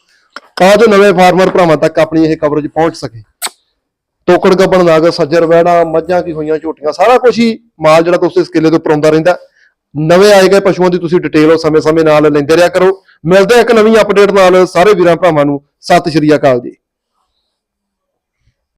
Speaker 1: ਤਾਂ ਜੋ ਨਵੇਂ ਫਾਰਮਰ ਭਰਾਵਾਂ ਤੱਕ ਆਪਣੀ ਇਹ ਕਵਰੇਜ ਪਹੁੰਚ ਸਕੇ। ਟੋਕੜ ਗੱਬਣ ਨਾਗ, ਸੱਜਰ ਵਹਿੜਾ ਮੱਝਾਂ ਕੀ ਹੋਈਆਂ, ਝੋਟੀਆਂ, ਸਾਰਾ ਕੁਝ ਹੀ ਮਾਲ ਜਿਹੜਾ ਤੁਸੀਂ ਇਸ ਕਿੱਲੇ ਤੋਂ ਉੱਪਰ ਆਉਂਦਾ ਰਹਿੰਦਾ। ਨਵੇਂ ਆਏ ਗਏ ਪਸ਼ੂਆਂ ਦੀ ਤੁਸੀਂ ਡਿਟੇਲ ਉਹ ਸਮੇਂ-ਸਮੇਂ ਨਾਲ ਲੈਂਦੇ ਰਿਹਾ ਕਰੋ। ਮਿਲਦੇ ਇੱਕ ਨਵੀਂ ਅਪਡੇਟ ਨਾਲ, ਸਾਰੇ ਵੀਰਾਂ ਭਰਾਵਾਂ ਨੂੰ, ਸਤਿ ਸ਼੍ਰੀ ਅਕਾਲ ਜੀ।